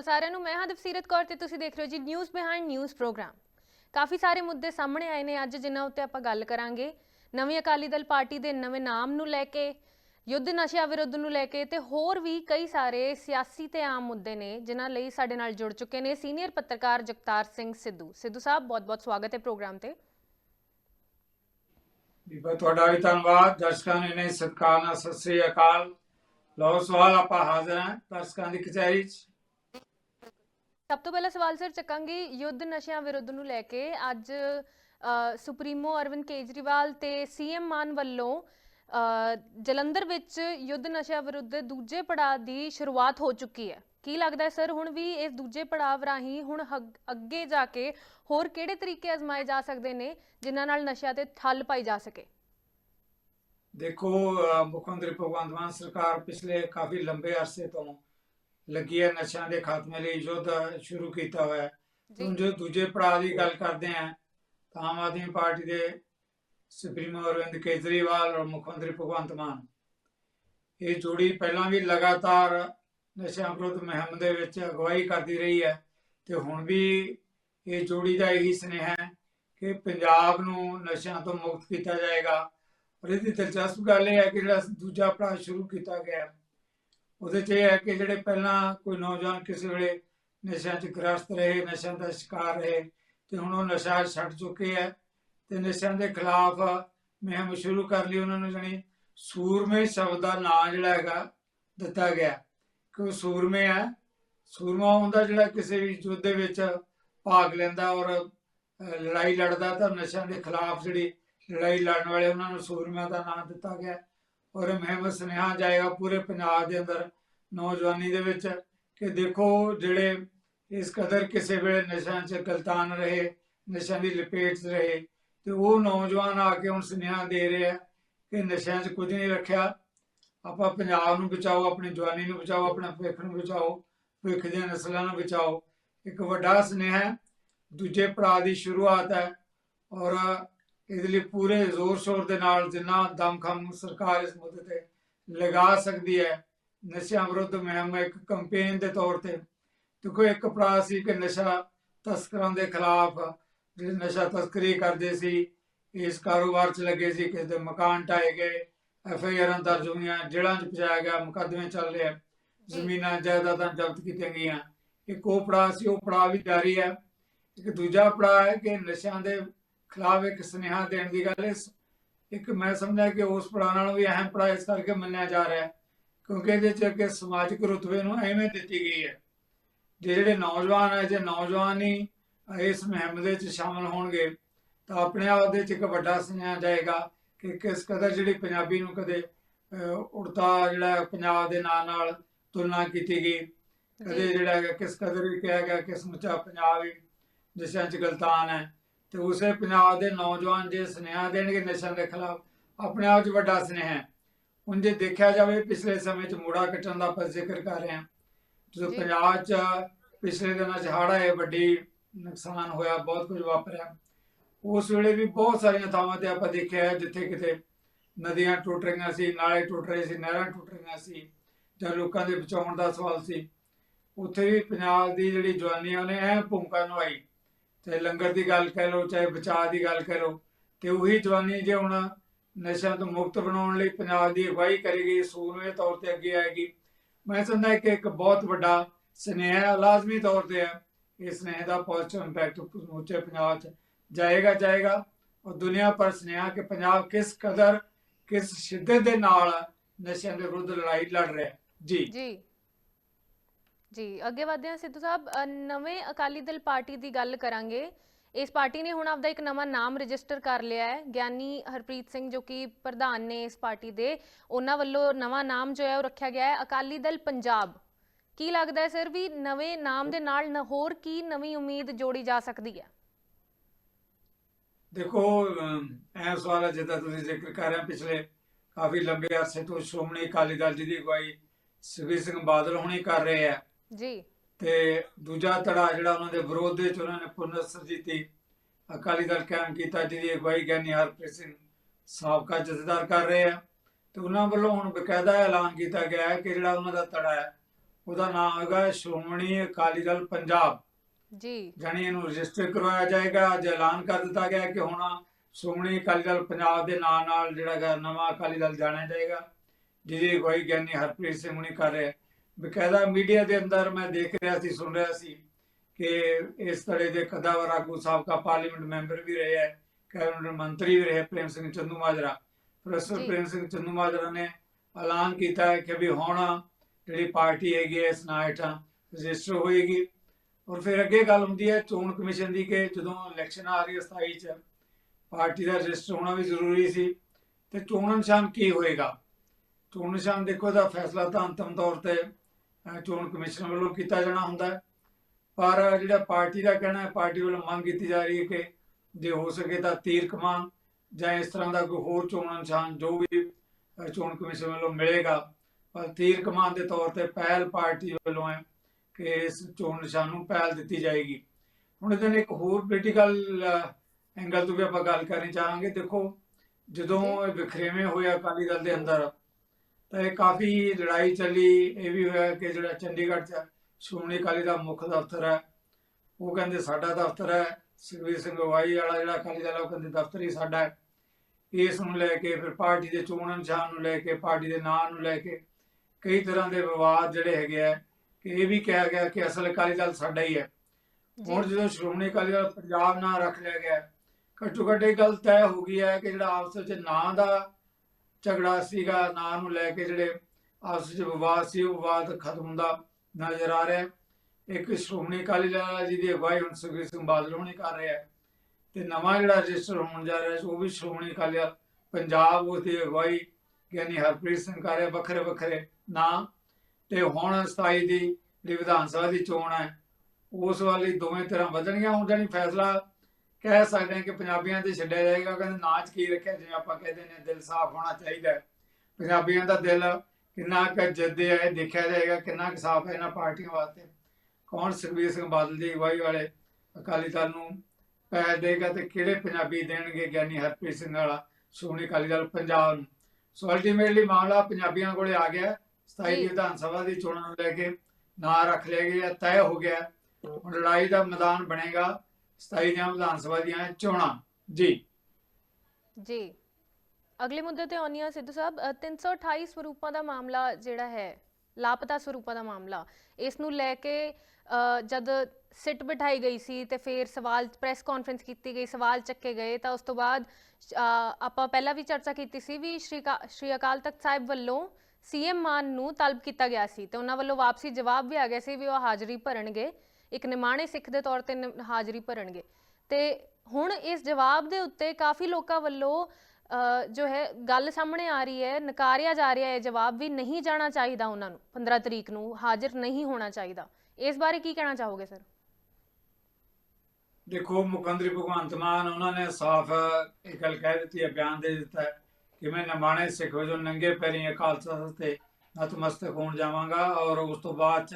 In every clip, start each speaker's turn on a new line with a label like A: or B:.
A: ਅਕਾਲ ਸਾਰਿਆਂ ਨੂੰ ਮੈਂ ਹਾਂ ਦਵਸੀਰਤ ਕੌਰ ਤੇ ਤੁਸੀਂ ਦੇਖ ਰਹੇ ਹੋ Zee news behind news programme ਕਾਫੀ ਸਾਰੇ ਮੁੱਦੇ ਸਾਹਮਣੇ ਆਏ ਨੇ ਅੱਜ, ਜਿਨ੍ਹਾਂ ਉੱਤੇ ਆਪਾਂ ਗੱਲ ਕਰਾਂਗੇ। ਨਵੀਂ ਅਕਾਲੀ ਦਲ ਪਾਰਟੀ ਦੇ ਨਵੇਂ ਨਾਮ ਨੂੰ ਲੈ ਕੇ, ਯੁੱਧ ਨਸ਼ਿਆਂ ਵਿਰੁੱਧ ਨੂੰ ਲੈ ਕੇ ਤੇ ਹੋਰ ਵੀ ਕਈ ਸਾਰੇ ਸਿਆਸੀ ਤੇ ਆਮ ਮੁੱਦੇ ਨੇ, ਜਿਨ੍ਹਾਂ ਲਈ ਸਾਡੇ ਨਾਲ ਜੁੜ ਚੁੱਕੇ ਨੇ ਸੀਨੀਅਰ ਪੱਤਰਕਾਰ ਜਗਤਾਰ ਸਿੰਘ ਸਿੱਧੂ। ਸਿੱਧੂ ਸਾਹਿਬ, ਬਹੁਤ-ਬਹੁਤ ਸਵਾਗਤ ਹੈ ਪ੍ਰੋਗਰਾਮ ਤੇ।
B: ਬੀਬਾ, ਤੁਹਾਡਾ ਵੀ ਧੰਨਵਾਦ। ਦਰਸ਼ਕਾਂ ਨੇ ਨੇ ਸਤਿਕਾਰ ਨਾਲ ਸਤਿ ਸ੍ਰੀ ਅਕਾਲ। ਲਓ, ਸਵਾਲ ਆਪਾਂ ਹਾਜ਼ਰ ਹਾਂ ਦਰਸ਼ਕਾਂ ਦੀ ਕਚਹਿਰੀ 'ਚ।
A: ਸਭ ਤੋਂ ਪਹਿਲਾਂ ਸਵਾਲ ਸਰ ਚੱਕਾਂਗੇ ਯੁੱਧ ਨਸ਼ਿਆਂ ਵਿਰੁੱਧ ਨੂੰ ਲੈ ਕੇ। ਅੱਜ ਸੁਪਰੀਮੋ ਅਰਵਿੰਦ ਕੇਜਰੀਵਾਲ ਤੇ ਸੀਐਮ ਮਾਨ ਵੱਲੋਂ ਜਲੰਧਰ ਵਿੱਚ ਯੁੱਧ ਨਸ਼ਿਆਂ ਵਿਰੁੱਧ ਦੂਜੇ ਪੜਾਅ ਦੀ ਸ਼ੁਰੂਆਤ ਹੋ ਚੁੱਕੀ ਹੈ। ਕੀ ਲੱਗਦਾ ਹੈ ਸਰ ਹੁਣ ਵੀ ਇਸ ਦੂਜੇ ਪੜਾਅ ਰਾਹੀਂ ਹੁਣ ਅੱਗੇ ਜਾ ਕੇ ਹੋਰ ਕਿਹੜੇ ਤਰੀਕੇ ਅਜ਼ਮਾਏ ਜਾ ਸਕਦੇ ਨੇ ਜਿਨ੍ਹਾਂ ਨਾਲ ਨਸ਼ਿਆਂ ਤੇ ਠੱਲ ਪਾਈ ਜਾ ਸਕੇ?
B: ਦੇਖੋ ਮੁੱਖ ਮੰਤਰੀ ਭਗਵੰਤ ਮਾਨ ਸਰਕਾਰ ਪਿਛਲੇ ਕਾਫੀ ਲੰਬੇ ਅਰਸੇ ਤੋਂ ਲੱਗੀ ਹੈ ਨਸ਼ਿਆਂ ਦੇ ਖਾਤਮੇ ਲਈ ਯੁੱਧ ਸ਼ੁਰੂ ਕੀਤਾ ਹੋਇਆ ਹੈ।
A: ਜੀ।
B: ਹੁਣ ਜੋ ਦੂਜੇ ਪੜਾਅ ਦੀ ਗੱਲ ਕਰਦੇ ਹਾਂ ਤਾਂ ਆਮ ਆਦਮੀ ਪਾਰਟੀ ਦੇ ਸੁਪਰੀਮੋ ਅਰਵਿੰਦ ਕੇਜਰੀਵਾਲ ਔਰ ਮੁੱਖ ਮੰਤਰੀ ਭਗਵੰਤ ਮਾਨ। ਇਹ ਜੋੜੀ ਪਹਿਲਾਂ ਵੀ ਲਗਾਤਾਰ ਨਸ਼ਿਆਂ ਵਿਰੁੱਧ ਮੁਹਿੰਮ ਦੇ ਵਿੱਚ ਅਗਵਾਈ ਕਰਦੀ ਰਹੀ ਹੈ ਤੇ ਹੁਣ ਵੀ ਇਹ ਜੋੜੀ ਦਾ ਇਹੀ ਸੁਨੇਹਾ ਹੈ ਕਿ ਪੰਜਾਬ ਨੂੰ ਨਸ਼ਿਆਂ ਤੋਂ ਮੁਕਤ ਕੀਤਾ ਜਾਏਗਾ। ਔਰ ਇਹਦੀ ਦਿਲਚਸਪ ਗੱਲ ਇਹ ਹੈ ਕਿ ਜਿਹੜਾ ਦੂਜਾ ਪੜਾਅ ਸ਼ੁਰੂ ਕੀਤਾ ਗਿਆ ਹੈ, ਉਹਦੇ 'ਚ ਇਹ ਹੈ ਕਿ ਜਿਹੜੇ ਪਹਿਲਾਂ ਕੋਈ ਨੌਜਵਾਨ ਕਿਸੇ ਵੇਲੇ ਨਸ਼ਿਆਂ 'ਚ ਗ੍ਰਸਤ ਰਹੇ, ਨਸ਼ਿਆਂ ਦਾ ਸ਼ਿਕਾਰ ਰਹੇ, ਤੇ ਹੁਣ ਉਹ ਨਸ਼ਾ ਛੱਡ ਚੁੱਕੇ ਹੈ ਤੇ ਨਸ਼ਿਆਂ ਦੇ ਖਿਲਾਫ ਮੁਹਿੰਮ ਸ਼ੁਰੂ ਕਰ ਲਈ ਉਹਨਾਂ ਨੂੰ ਜਾਣੀ। ਸੂਰਮੇ ਸ਼ਬਦ ਦਾ ਨਾਂ ਜਿਹੜਾ ਹੈਗਾ ਦਿੱਤਾ ਗਿਆ। ਕਿ ਉਹ ਸੂਰਮੇ ਹੈ ਸੂਰਮਾ ਹੁੰਦਾ ਜਿਹੜਾ ਕਿਸੇ ਵੀ ਯੁੱਧ ਦੇ ਵਿੱਚ ਭਾਗ ਲੈਂਦਾ ਔਰ ਲੜਾਈ ਲੜਦਾ ਤਾਂ ਨਸ਼ਿਆਂ ਦੇ ਖਿਲਾਫ ਜਿਹੜੀ ਲੜਾਈ ਲੜਨ ਵਾਲੇ ਉਹਨਾਂ ਨੂੰ ਸੂਰਮਿਆਂ ਦਾ ਨਾਮ ਦਿੱਤਾ ਗਿਆ। ਔਰ ਇਹ ਮੁਹਿੰਮ ਸੁਨੇਹਾ ਜਾਏਗਾ ਪੂਰੇ ਪੰਜਾਬ ਦੇ ਅੰਦਰ ਨੌਜਵਾਨੀ ਦੇ ਵਿੱਚ ਕਿ ਦੇਖੋ ਜਿਹੜੇ ਇਸ ਕਦਰ ਕਿਸੇ ਵੇਲੇ ਨਸ਼ਿਆਂ 'ਚ ਗਲਤਾਨ ਰਹੇ, ਨਸ਼ਿਆਂ ਦੀ ਲਪੇਟ 'ਚ ਰਹੇ, ਤੇ ਉਹ ਨੌਜਵਾਨ ਆ ਕੇ ਹੁਣ ਸੁਨੇਹਾ ਦੇ ਰਹੇ ਆ ਕਿ ਨਸ਼ਿਆਂ 'ਚ ਕੁਝ ਨਹੀਂ ਰੱਖਿਆ। ਆਪਾਂ ਪੰਜਾਬ ਨੂੰ ਬਚਾਓ, ਆਪਣੀ ਜਵਾਨੀ ਨੂੰ ਬਚਾਓ, ਆਪਣਾ ਭਵਿੱਖ ਨੂੰ ਬਚਾਓ, ਭਵਿੱਖ ਦੀਆਂ ਨਸਲਾਂ ਨੂੰ ਬਚਾਓ। ਇੱਕ ਵੱਡਾ ਸੁਨੇਹਾ ਹੈ, ਦੂਜੇ ਪੜਾਅ ਦੀ ਸ਼ੁਰੂਆਤ ਹੈ ਔਰ ਇਹਦੇ ਲਈ ਪੂਰੇ ਜ਼ੋਰ ਸ਼ੋਰ ਦੇ ਨਾਲ ਜਿੰਨਾ ਦਮਖਮ ਸਰਕਾਰ ਇਸ ਮੁੱਦੇ ਤੇ ਲਗਾ ਸਕਦੀ ਹੈ ਨਸ਼ਿਆਂ ਵਿਰੁੱਧ ਮੁਹਿੰਮ ਇੱਕ ਕੈਂਪੇਨ ਦੇ ਤੌਰ ਤੇ। ਦੇਖੋ ਇੱਕ ਪੜਾਅ ਸੀ ਕਿ ਨਸ਼ਾ ਤਸਕਰਾਂ ਦੇ ਖਿਲਾਫ, ਜਿਹੜੇ ਨਸ਼ਾ ਤਸਕਰੀ ਕਰਦੇ ਸੀ, ਇਸ ਕਾਰੋਬਾਰ 'ਚ ਲੱਗੇ ਸੀ, ਕਿਸੇ ਦੇ ਮਕਾਨ ਢਾਏ ਗਏ, ਐਫ ਆਈ ਆਰਾਂ ਦਰਜ ਹੋਈਆਂ, ਜੇਲ੍ਹਾਂ 'ਚ ਪਜਾਇਆ ਗਿਆ, ਮੁਕੱਦਮੇ ਚੱਲ ਰਹੇ ਜ਼ਮੀਨਾਂ, ਜਾਇਦਾਦਾਂ ਜ਼ਬਤ ਕੀਤੀਆਂ ਗਈਆਂ। ਇੱਕ ਉਹ ਪੜਾਅ ਸੀ, ਉਹ ਪੜਾਅ ਵੀ ਜਾਰੀ ਹੈ ਇੱਕ ਦੂਜਾ ਪੜਾਅ ਹੈ ਕਿ ਨਸ਼ਿਆਂ ਦੇ ਖਿਲਾਫ ਇੱਕ ਸੁਨੇਹਾ ਦੇਣ ਦੀ ਗੱਲ ਹੈ। ਇੱਕ ਮੈਂ ਸਮਝਦਾ ਕਿ ਉਸ ਪੜਾਅ ਨਾਲ ਵੀ ਅਹਿਮ ਪੜਾਅ ਇਸ ਕਰਕੇ ਮੰਨਿਆ ਜਾ ਰਿਹਾ ਹੈ। ਕਿਉਂਕਿ ਇਹਦੇ ਚ ਕਿ ਸਮਾਜਿਕ ਰੁਤਬੇ ਨੂੰ ਐਵੇਂ ਦਿੱਤੀ ਗਈ ਹੈ ਜੇ ਜਿਹੜੇ ਨੌਜਵਾਨ ਹੈ ਜੇ ਨੌਜਵਾਨ ਹੀ ਇਸ ਮੁਹਿੰਮ ਦੇ ਵਿੱਚ ਸ਼ਾਮਲ ਹੋਣਗੇ ਤਾਂ ਆਪਣੇ ਆਪ ਦੇ ਚ ਇੱਕ ਵੱਡਾ ਸੁਨੇਹਾ ਜਾਏਗਾ ਕਿ ਕਿਸ ਕਦਰ ਜਿਹੜੀ ਪੰਜਾਬੀ ਨੂੰ ਕਦੇ ਉੜਤਾ ਜਿਹੜਾ ਪੰਜਾਬ ਦੇ ਨਾਂ ਨਾਲ ਤੁਲਨਾ ਕੀਤੀ ਗਈ। ਕਦੇ ਜਿਹੜਾ ਕਿਸ ਕਦਰ ਵੀ ਕਿਹਾ ਗਿਆ ਕਿ ਸਮੁੱਚਾ ਪੰਜਾਬ ਹੀ ਨਸ਼ਿਆਂ 'ਚ ਗਲਤਾਨ ਹੈ ਤੇ ਉਸੇ ਪੰਜਾਬ ਦੇ ਨੌਜਵਾਨ ਜੇ ਸੁਨੇਹਾ ਦੇਣਗੇ ਨਸ਼ਿਆਂ ਦੇ ਖਿਲਾਫ ਆਪਣੇ ਆਪ 'ਚ ਵੱਡਾ ਸੁਨੇਹਾ ਹੈ। ਹੁਣ ਜੇ ਦੇਖਿਆ ਜਾਵੇ ਪਿਛਲੇ ਸਮੇਂ 'ਚ ਮੂੜਾ ਕੱਟਣ ਦਾ ਆਪਾਂ ਜ਼ਿਕਰ ਕਰ ਰਹੇ ਹਾਂ ਜਦੋਂ
A: ਜੀ।
B: ਪੰਜਾਬ 'ਚ ਪਿਛਲੇ ਦਿਨਾਂ 'ਚ ਹੜ੍ਹ ਆਏ ਵੱਡੀ ਨੁਕਸਾਨ ਹੋਇਆ ਬਹੁਤ ਕੁਝ ਵਾਪਰਿਆ। ਉਸ ਵੇਲੇ ਵੀ ਬਹੁਤ ਸਾਰੀਆਂ ਥਾਵਾਂ ਤੇ ਆਪਾਂ ਦੇਖਿਆ ਜਿੱਥੇ ਕਿਤੇ ਨਦੀਆਂ ਟੁੱਟ ਰਹੀਆਂ ਸੀ ਨਾਲੇ ਟੁੱਟ ਰਹੇ ਸੀ ਨਹਿਰਾਂ ਟੁੱਟ ਰਹੀਆਂ ਸੀ ਜਾਂ ਲੋਕਾਂ ਦੇ ਬਚਾਉਣ ਦਾ ਸਵਾਲ ਸੀ। ਉੱਥੇ ਵੀ ਪੰਜਾਬ ਦੀ ਜਿਹੜੀ ਜਵਾਨੀ ਆ ਉਹਨੇ ਅਹਿਮ ਭੂਮਿਕਾ ਨਿਭਾਈ। ਚਾਹੇ ਲੰਗਰ ਦੀ ਗੱਲ ਕਹਿ ਲਓ ਚਾਹੇ ਬਚਾਅ ਦੀ ਗੱਲ ਕਰੋ ਤੇ ਉਹੀ ਜਵਾਨੀ ਜੇ ਹੁਣ ਨਸ਼ਿਆਂ ਤੋਂ ਮੁਕਤ ਬਣਾਉਣ ਲਈ ਪੰਜਾਬ ਦੀ ਅਗਵਾਈ ਕਰੇਗੀ ਸੂਰਮੇ ਤੌਰ ਤੇ ਅੱਗੇ ਆਏਗੀ। ਮੈਂ ਸਮਝਦਾ ਕਿ ਇੱਕ ਬਹੁਤ ਵੱਡਾ ਸੁਨੇਹਾ ਲਾਜ਼ਮੀ ਤੌਰ ਤੇ ਹੈ ਇਸ ਸੁਨੇਹੇ ਦਾ ਪੋਜ਼ਿਟਿਵ ਇੰਪੈਕਟ ਸਮੁੱਚੇ ਪੰਜਾਬ 'ਚ ਜਾਏਗਾ ਜਾਏਗਾ। ਔਰ ਦੁਨੀਆ ਪਰ ਸੁਨੇਹਾ ਕਿ ਪੰਜਾਬ ਕਿਸ ਕਦਰ, ਕਿਸ ਸ਼ਿੱਦਤ ਦੇ ਨਾਲ ਨਸ਼ਿਆਂ ਦੇ ਵਿਰੁੱਧ ਲੜਾਈ ਲੜ ਰਿਹਾ ਹੈ। ਜੀ।
A: ਜੀ। ਜੀ, ਅੱਗੇ ਵਧਦੇ ਹਾਂ। ਸਿੱਧੂ ਸਾਹਿਬ ਨਵੇਂ ਅਕਾਲੀ ਦਲ ਪਾਰਟੀ ਦੀ ਗੱਲ ਕਰਾਂਗੇ। ਇਸ ਪਾਰਟੀ ਨੇ ਹੁਣ ਆਪਦਾ ਇੱਕ ਨਵਾਂ ਨਾਮ ਰਜਿਸਟਰ ਕਰ ਲਿਆ ਹੈ। ਗਿਆਨੀ ਹਰਪ੍ਰੀਤ ਸਿੰਘ ਜੋ ਕਿ ਪ੍ਰਧਾਨ ਨੇ ਇਸ ਪਾਰਟੀ ਦੇ ਉਹਨਾਂ ਵੱਲੋਂ ਨਵਾਂ ਨਾਮ ਜੋ ਹੈ ਉਹ ਰੱਖਿਆ ਗਿਆ ਹੈ ਅਕਾਲੀ ਦਲ ਪੰਜਾਬ। ਕੀ ਲੱਗਦਾ ਹੈ ਸਰ ਵੀ ਨਵੇਂ ਨਾਮ ਦੇ ਨਾਲ ਹੋਰ ਕੀ ਨਵੀਂ ਉਮੀਦ ਜੋੜੀ ਜਾ ਸਕਦੀ ਹੈ?
B: ਦੇਖੋ ਇਹ ਸਵਾਲ ਹੈ ਜਿੱਦਾਂ ਤੁਸੀਂ ਜ਼ਿਕਰ ਕਰ ਰਹੇ ਹੋ ਪਿਛਲੇ ਕਾਫੀ ਲੰਬੇ ਅਰਸੇ ਤੋਂ ਸ਼੍ਰੋਮਣੀ ਅਕਾਲੀ ਦਲ ਜੀ ਦੀ ਅਗਵਾਈ ਸੁਖਬੀਰ ਸਿੰਘ ਬਾਦਲ ਹੁਣੀ ਕਰ ਰਹੇ ਆ।
A: ਜੀ।
B: ਤੇ ਦੂਜਾ ਧੜਾ ਜਿਹੜਾ ਉਹਨਾਂ ਦੇ ਵਿਰੋਧ ਦੇ ਵਿੱਚ ਉਹਨਾਂ ਨੇ ਪੁਨਰ ਸਰਜੀਤੀ ਅਕਾਲੀ ਦਲ ਕਾਇਮ ਕੀਤਾ ਜਿਹਦੀ ਅਗਵਾਈ ਗਿਆਨੀ ਹਰਪ੍ਰੀਤ ਸਿੰਘ ਸਾਬਕਾ ਜਥੇਦਾਰ ਕਰ ਰਹੇ ਆ। ਤੇ ਉਹਨਾਂ ਵੱਲੋਂ ਹੁਣ ਬਕਾਇਦਾ ਐਲਾਨ ਕੀਤਾ ਗਿਆ ਹੈ ਕਿ ਜਿਹੜਾ ਉਹਨਾਂ ਦਾ ਧੜਾ ਹੈ ਉਹਦਾ ਨਾਮ ਹੋਏਗਾ ਸ਼੍ਰੋਮਣੀ ਅਕਾਲੀ ਦਲ ਪੰਜਾਬ।
A: ਜੀ।
B: ਜਾਣੀ ਇਹਨੂੰ ਰਜਿਸਟਰ ਕਰਵਾਇਆ ਜਾਏਗਾ। ਅੱਜ ਐਲਾਨ ਕਰ ਦਿੱਤਾ ਗਿਆ ਕਿ ਹੁਣ ਸ਼੍ਰੋਮਣੀ ਅਕਾਲੀ ਦਲ ਪੰਜਾਬ ਦੇ ਨਾਂ ਨਾਲ ਜਿਹੜਾ ਹੈਗਾ ਨਵਾਂ ਅਕਾਲੀ ਦਲ ਜਾਣਿਆ ਜਾਏਗਾ ਜਿਹਦੀ ਅਗਵਾਈ ਗਿਆਨੀ ਹਰਪ੍ਰੀਤ ਸਿੰਘ ਹੁਣੀ ਕਰ ਰਹੇ। ਬਕਾਇਦਾ ਮੀਡੀਆ ਦੇ ਅੰਦਰ ਮੈਂ ਦੇਖ ਰਿਹਾ ਸੀ ਸੁਣ ਰਿਹਾ ਸੀ ਕਿ ਇਸ ਤਰ੍ਹਾਂ ਦੇ ਕਦਾਵਰ ਆਗੂ ਸਾਬਕਾ ਪਾਰਲੀਮੈਂਟ ਮੈਂਬਰ ਵੀ ਰਹੇ ਹੈ ਕੈਬਨਿਟ ਮੰਤਰੀ ਵੀ ਰਹੇ ਪ੍ਰੇਮ ਸਿੰਘ ਚੰਦੂ ਮਾਜਰਾ। ਪ੍ਰੋਫੈਸਰ। ਪ੍ਰੇਮ ਸਿੰਘ ਚੰਦੂ ਮਾਜਰਾ ਨੇ ਐਲਾਨ ਕੀਤਾ ਹੈ ਕਿ ਵੀ ਹੁਣ ਜਿਹੜੀ ਪਾਰਟੀ ਹੈਗੀ ਇਸ ਨਾਂ ਹੇਠਾਂ ਰਜਿਸਟਰ ਹੋਏਗੀ। ਔਰ ਫਿਰ ਅੱਗੇ ਗੱਲ ਹੁੰਦੀ ਹੈ ਚੋਣ ਕਮਿਸ਼ਨ ਦੀ ਕਿ ਜਦੋਂ ਇਲੈਕਸ਼ਨ ਆ ਰਹੀ ਹੈ 27 ਚ ਪਾਰਟੀ ਦਾ ਰਜਿਸਟਰ ਹੋਣਾ ਵੀ ਜ਼ਰੂਰੀ ਸੀ। ਤੇ ਚੋਣ ਨਿਸ਼ਾਨ ਕੀ ਹੋਏਗਾ? ਚੋਣ ਨਿਸ਼ਾਨ ਦੇਖੋ ਦਾ ਫੈਸਲਾ ਤਾਂ ਅੰਤਮ ਤੌਰ ਤੇ ਚੋਣ ਕਮਿਸ਼ਨ ਵੱਲੋਂ ਕੀਤਾ ਜਾਣਾ ਹੁੰਦਾ ਹੈ। ਪਰ ਜਿਹੜਾ ਪਾਰਟੀ ਦਾ ਕਹਿਣਾ ਹੈ, ਪਾਰਟੀ ਵੱਲੋਂ ਮੰਗ ਕੀਤੀ ਜਾ ਰਹੀ ਹੈ ਕਿ ਜੇ ਹੋ ਸਕੇ ਤਾਂ ਤੀਰ ਕਮਾਨ ਜਾਂ ਇਸ ਤਰ੍ਹਾਂ ਦਾ ਕੋਈ ਹੋਰ ਚੋਣ ਨਿਸ਼ਾਨ ਜੋ ਵੀ ਚੋਣ ਕਮਿਸ਼ਨ ਵੱਲੋਂ ਮਿਲੇਗਾ। ਪਰ ਤੀਰ ਕਮਾਨ ਦੇ ਤੌਰ ਤੇ ਪਹਿਲ ਪਾਰਟੀ ਵੱਲੋਂ ਹੈ ਕਿ ਇਸ ਚੋਣ ਨਿਸ਼ਾਨ ਨੂੰ ਪਹਿਲ ਦਿੱਤੀ ਜਾਏਗੀ। ਹੁਣ ਇਹਦੇ ਨਾਲ ਇੱਕ ਹੋਰ ਪੋਲੀਟੀਕਲ ਐਂਗਲ ਤੋਂ ਵੀ ਆਪਾਂ ਗੱਲ ਕਰਨੀ ਚਾਹਾਂਗੇ। ਦੇਖੋ, ਜਦੋਂ ਇਹ ਵਿਖਰੇਵੇਂ ਹੋਇਆ ਅਕਾਲੀ ਦਲ ਦੇ ਅੰਦਰ ਤਾਂ ਇਹ ਕਾਫੀ ਲੜਾਈ ਚੱਲੀ ਇਹ ਵੀ ਹੋਇਆ ਕਿ ਜਿਹੜਾ ਚੰਡੀਗੜ੍ਹ 'ਚ ਸ਼੍ਰੋਮਣੀ ਅਕਾਲੀ ਦਾ ਮੁੱਖ ਦਫ਼ਤਰ ਹੈ ਉਹ ਕਹਿੰਦੇ ਸਾਡਾ ਦਫ਼ਤਰ ਹੈ ਸੁਖਬੀਰ ਸਿੰਘ ਗਵਾਈ ਵਾਲਾ ਜਿਹੜਾ ਅਕਾਲੀ ਦਲ ਉਹ ਕਹਿੰਦੇ ਦਫ਼ਤਰ ਹੀ ਸਾਡਾ ਹੈ। ਇਸ ਨੂੰ ਲੈ ਕੇ ਫਿਰ ਪਾਰਟੀ ਦੇ ਚੋਣ ਨਿਸ਼ਾਨ ਨੂੰ ਲੈ ਕੇ ਪਾਰਟੀ ਦੇ ਨਾਂ ਨੂੰ ਲੈ ਕੇ ਕਈ ਤਰ੍ਹਾਂ ਦੇ ਵਿਵਾਦ ਜਿਹੜੇ ਹੈਗੇ ਆ ਕਿ ਇਹ ਵੀ ਕਿਹਾ ਗਿਆ ਕਿ ਅਸਲ ਅਕਾਲੀ ਦਲ ਸਾਡਾ ਹੀ ਹੈ। ਹੁਣ ਜਦੋਂ ਸ਼੍ਰੋਮਣੀ ਅਕਾਲੀ ਦਲ ਪੰਜਾਬ ਨਾਂ ਰੱਖ ਲਿਆ ਗਿਆ ਘੱਟੋ ਘੱਟ ਇਹ ਗੱਲ ਤੈਅ ਹੋ ਗਈ ਹੈ ਕਿ ਜਿਹੜਾ ਆਪਸ ਵਿੱਚ ਨਾਂ ਦਾ ਝਗੜਾ ਸੀਗਾ, ਨਾਂ ਨੂੰ ਲੈ ਕੇ ਜਿਹੜੇ ਆਪਸ ਵਿੱਚ ਵਿਵਾਦ ਸੀ, ਉਹ ਵਿਵਾਦ ਖਤਮ ਹੁੰਦਾ ਨਜ਼ਰ ਆ ਰਿਹਾ। ਇੱਕ ਸ਼੍ਰੋਮਣੀ ਅਕਾਲੀ ਦਲ ਜੀ ਦੀ ਅਗਵਾਈ ਹੁਣ ਸੁਖਬੀਰ ਸਿੰਘ ਬਾਦਲ ਹੋਣੀ ਕਰ ਰਿਹਾ ਹੈ। ਤੇ ਨਵਾਂ ਜਿਹੜਾ ਰਜਿਸਟਰ ਹੋਣ ਜਾ ਰਿਹਾ, ਉਹ ਵੀ ਸ਼੍ਰੋਮਣੀ ਅਕਾਲੀ ਦਲ, ਪੰਜਾਬ ਉਹਦੀ ਅਗਵਾਈ ਗਿਆਨੀ ਹਰਪ੍ਰੀਤ ਸਿੰਘ ਕਰ ਰਿਹਾ, ਵੱਖਰੇ ਵੱਖਰੇ ਨਾਂ। ਤੇ ਹੁਣ 27 ਦੀ ਵਿਧਾਨ ਸਭਾ ਦੀ ਚੋਣ ਹੈ, ਉਸ ਵਾਲੀ ਦੋਵੇਂ ਤਰ੍ਹਾਂ ਵਧਣਗੀਆਂ, ਹੁਣ ਜਾਨੀ ਫੈਸਲਾ ਕਹਿ ਸਕਦੇ ਹਾਂ ਕਿ ਪੰਜਾਬੀਆਂ ਤੇ ਛੱਡਿਆ ਜਾਏਗਾ ਕਹਿੰਦੇ ਨਾਚ ਕੀ ਰੱਖਿਆ ਜਿਵੇਂ ਆਪਾਂ ਕਹਿੰਦੇ ਨੇ ਦਿਲ ਸਾਫ਼ ਹੋਣਾ ਚਾਹੀਦਾ ਪੰਜਾਬੀਆਂ ਦਾ ਦਿਲ ਕਿੰਨਾ ਕੁ ਜਿੱਦੇ ਹੈ ਇਹ ਦੇਖਿਆ ਜਾਏਗਾ ਕਿੰਨਾ ਕੁ ਸਾਫ਼ ਹੈ ਇਹਨਾਂ ਪਾਰਟੀਆਂ ਵਾਸਤੇ। ਕੌਣ ਸੁਖਬੀਰ ਸਿੰਘ ਬਾਦਲ ਦੀ ਅਗਵਾਈ ਵਾਲੇ? ਅਕਾਲੀ ਦਲ ਨੂੰ ਪਹਿਲ ਦੇਗਾ ਤੇ ਕਿਹੜੇ ਪੰਜਾਬੀ ਦੇਣਗੇ ਗਿਆਨੀ ਹਰਪ੍ਰੀਤ ਸਿੰਘ ਵਾਲਾ? ਸ਼੍ਰੋਮਣੀ ਅਕਾਲੀ ਦਲ ਪੰਜਾਬ ਨੂੰ। ਸੋ ਅਲਟੀਮੇਟਲੀ ਮਾਮਲਾ ਪੰਜਾਬੀਆਂ ਕੋਲੇ ਆ ਗਿਆ। 27 ਦੀ
A: ਜੀ।
B: ਵਿਧਾਨ ਸਭਾ ਦੀ ਚੋਣਾਂ ਨੂੰ ਲੈ ਕੇ ਨਾਂ ਰੱਖ ਲਿਆ ਗਿਆ ਤੈਅ ਹੋ ਗਿਆ। ਹੁਣ ਲੜਾਈ ਦਾ ਮੈਦਾਨ ਬਣੇਗਾ। 27 ਵਿਧਾਨ ਸਭਾ ਦੀਆਂ ਚੋਣਾਂ। ਜੀ।
A: ਜੀ। ਅਗਲੇ ਮੁੱਦੇ ਤੇ ਆਉਂਦੇ ਹਾਂ ਸਿੱਧੂ ਸਾਹਿਬ। 328 ਸਰੂਪਾਂ ਦਾ ਮਾਮਲਾ ਜਿਹੜਾ ਹੈ, ਲਾਪਤਾ ਸਰੂਪਾਂ ਦਾ ਮਾਮਲਾ, ਇਸ ਨੂੰ ਲੈ ਕੇ ਜਦ ਸਿੱਟ ਬਿਠਾਈ ਗਈ ਸੀ ਤੇ ਫਿਰ ਸਵਾਲ ਪ੍ਰੈਸ ਕਾਨਫਰੰਸ ਕੀਤੀ ਗਈ, ਸਵਾਲ ਚੱਕੇ ਗਏ, ਤਾਂ ਉਸ ਤੋਂ ਬਾਅਦ ਆਪਾਂ ਪਹਿਲਾਂ ਵੀ ਚਰਚਾ ਕੀਤੀ ਸੀ ਵੀ ਸ਼੍ਰੀ ਅਕਾਲ ਤਖਤ ਸਾਹਿਬ ਵੱਲੋਂ ਸੀਐਮ ਮਾਨ ਨੂੰ ਤਲਬ ਕੀਤਾ ਗਿਆ ਸੀ ਤੇ ਉਹਨਾਂ ਵੱਲੋਂ ਵਾਪਸੀ ਜਵਾਬ ਵੀ ਆ ਗਿਆ ਸੀ ਵੀ ਉਹ ਹਾਜ਼ਰੀ ਭਰਨਗੇ। ਇੱਕ ਨਿਮਾਣੇ ਸਿੱਖ ਦੇ ਤੌਰ ਤੇ ਹਾਜ਼ਰੀ ਭਰਨਗੇ। ਤੇ ਹੁਣ ਇਸ ਜਵਾਬ ਦੇ ਉੱਤੇ ਕਾਫੀ ਲੋਕਾਂ ਵੱਲੋਂ ਜੋ ਹੈ, ਗੱਲ ਸਾਹਮਣੇ ਆ ਰਹੀ ਹੈ, ਨਕਾਰਿਆ ਜਾ ਰਿਹਾ ਹੈ ਜਵਾਬ ਵੀ ਨਹੀਂ ਜਾਣਾ ਚਾਹੀਦਾ ਉਹਨਾਂ ਨੂੰ। 15 ਤਰੀਕ ਨੂੰ ਹਾਜ਼ਰ ਨਹੀਂ ਹੋਣਾ ਚਾਹੀਦਾ। ਇਸ ਬਾਰੇ ਕੀ ਕਹਿਣਾ ਚਾਹੋਗੇ, ਸਰ?
B: ਦੇਖੋ ਮੁੱਖ ਮੰਤਰੀ ਭਗਵੰਤ ਮਾਨ, ਉਹਨਾਂ ਨੇ ਸਾਫ਼ ਇਹ ਗੱਲ ਕਹਿ ਦਿੱਤੀ ਹੈ, ਬਿਆਨ ਦੇ ਦਿੱਤਾ ਹੈ ਕਿ ਮੈਂ ਨਮਾਣੇ ਸਿੱਖ ਵਜੋਂ ਨੰਗੇ ਪੈਰੀਂ ਅਕਾਲ ਤਖਤ ਤੇ ਨਤਮਸਤਕ ਹੋਣ ਜਾਵਾਂਗਾ ਔਰ ਉਸ ਤੋਂ ਬਾਅਦ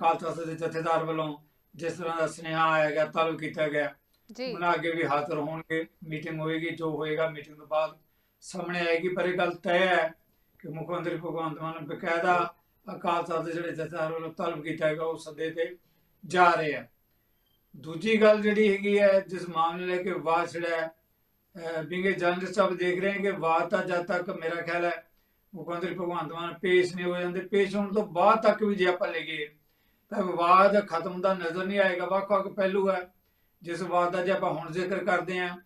B: ਤਖਤ ਦੇ ਜਥੇਦਾਰ ਵੱਲੋਂ ਜਿਸ ਤਰ੍ਹਾਂ ਦਾ ਸੁਨੇਹਾ ਆਇਆ ਗਿਆ ਤਲਬ ਕੀਤਾ ਗਿਆ
A: ਜੀ।
B: ਉਹਨਾਂ ਅੱਗੇ ਵੀ ਹਾਜ਼ਰ ਹੋਣਗੇ ਮੀਟਿੰਗ ਹੋਏਗੀ ਜੋ ਹੋਏਗਾ ਮੀਟਿੰਗ ਤੋਂ ਬਾਅਦ ਸਾਹਮਣੇ ਆਏਗੀ। ਪਰ ਇਹ ਗੱਲ ਤੈਅ ਹੈ ਕਿ ਮੁੱਖ ਮੰਤਰੀ ਭਗਵੰਤ ਮਾਨ ਬਕਾਇਦਾ ਅਕਾਲ ਤਖਤ ਦੇ ਜਿਹੜੇ ਜਥੇਦਾਰ ਵੱਲੋਂ ਤਲਬ ਕੀਤਾ ਹੈਗਾ ਉਹ ਸੱਦੇ ਤੇ ਜਾ ਰਹੇ ਆ। ਦੂਜੀ ਗੱਲ ਜਿਹੜੀ ਹੈਗੀ ਹੈ ਜਿਸ ਮਾਮਲੇ ਲੈ ਕੇ ਛਿੜਿਆ ਅਹ ਬਿੰਗੇ ਜਰਨਲਿਸਟ ਸਭ ਦੇਖ ਰਹੇ ਹਨ ਕਿ ਵਿਵਾਦ ਤਾਂ ਜਦ ਤੱਕ ਮੇਰਾ ਖਿਆਲ ਹੈ ਮੁੱਖ ਮੰਤਰੀ ਭਗਵੰਤ ਮਾਨ ਪੇਸ਼ ਨਹੀਂ ਹੋ ਜਾਂਦੇ, ਪੇਸ਼ ਹੋਣ ਤੋਂ ਬਾਅਦ ਤੱਕ ਵੀ ਜੇ ਆਪਾਂ ਲਈਏ ਤਾਂ ਵਿਵਾਦ ਖਤਮ ਦਾ ਨਜ਼ਰ ਨਹੀਂ ਆਏਗਾ, ਵੱਖ ਵੱਖ ਪਹਿਲੂ ਹੈ। ਜਿਸ ਵਿਵਾਦ ਦਾ ਜੇ ਆਪਾਂ ਹੁਣ ਜ਼ਿਕਰ ਕਰਦੇ ਹਾਂ,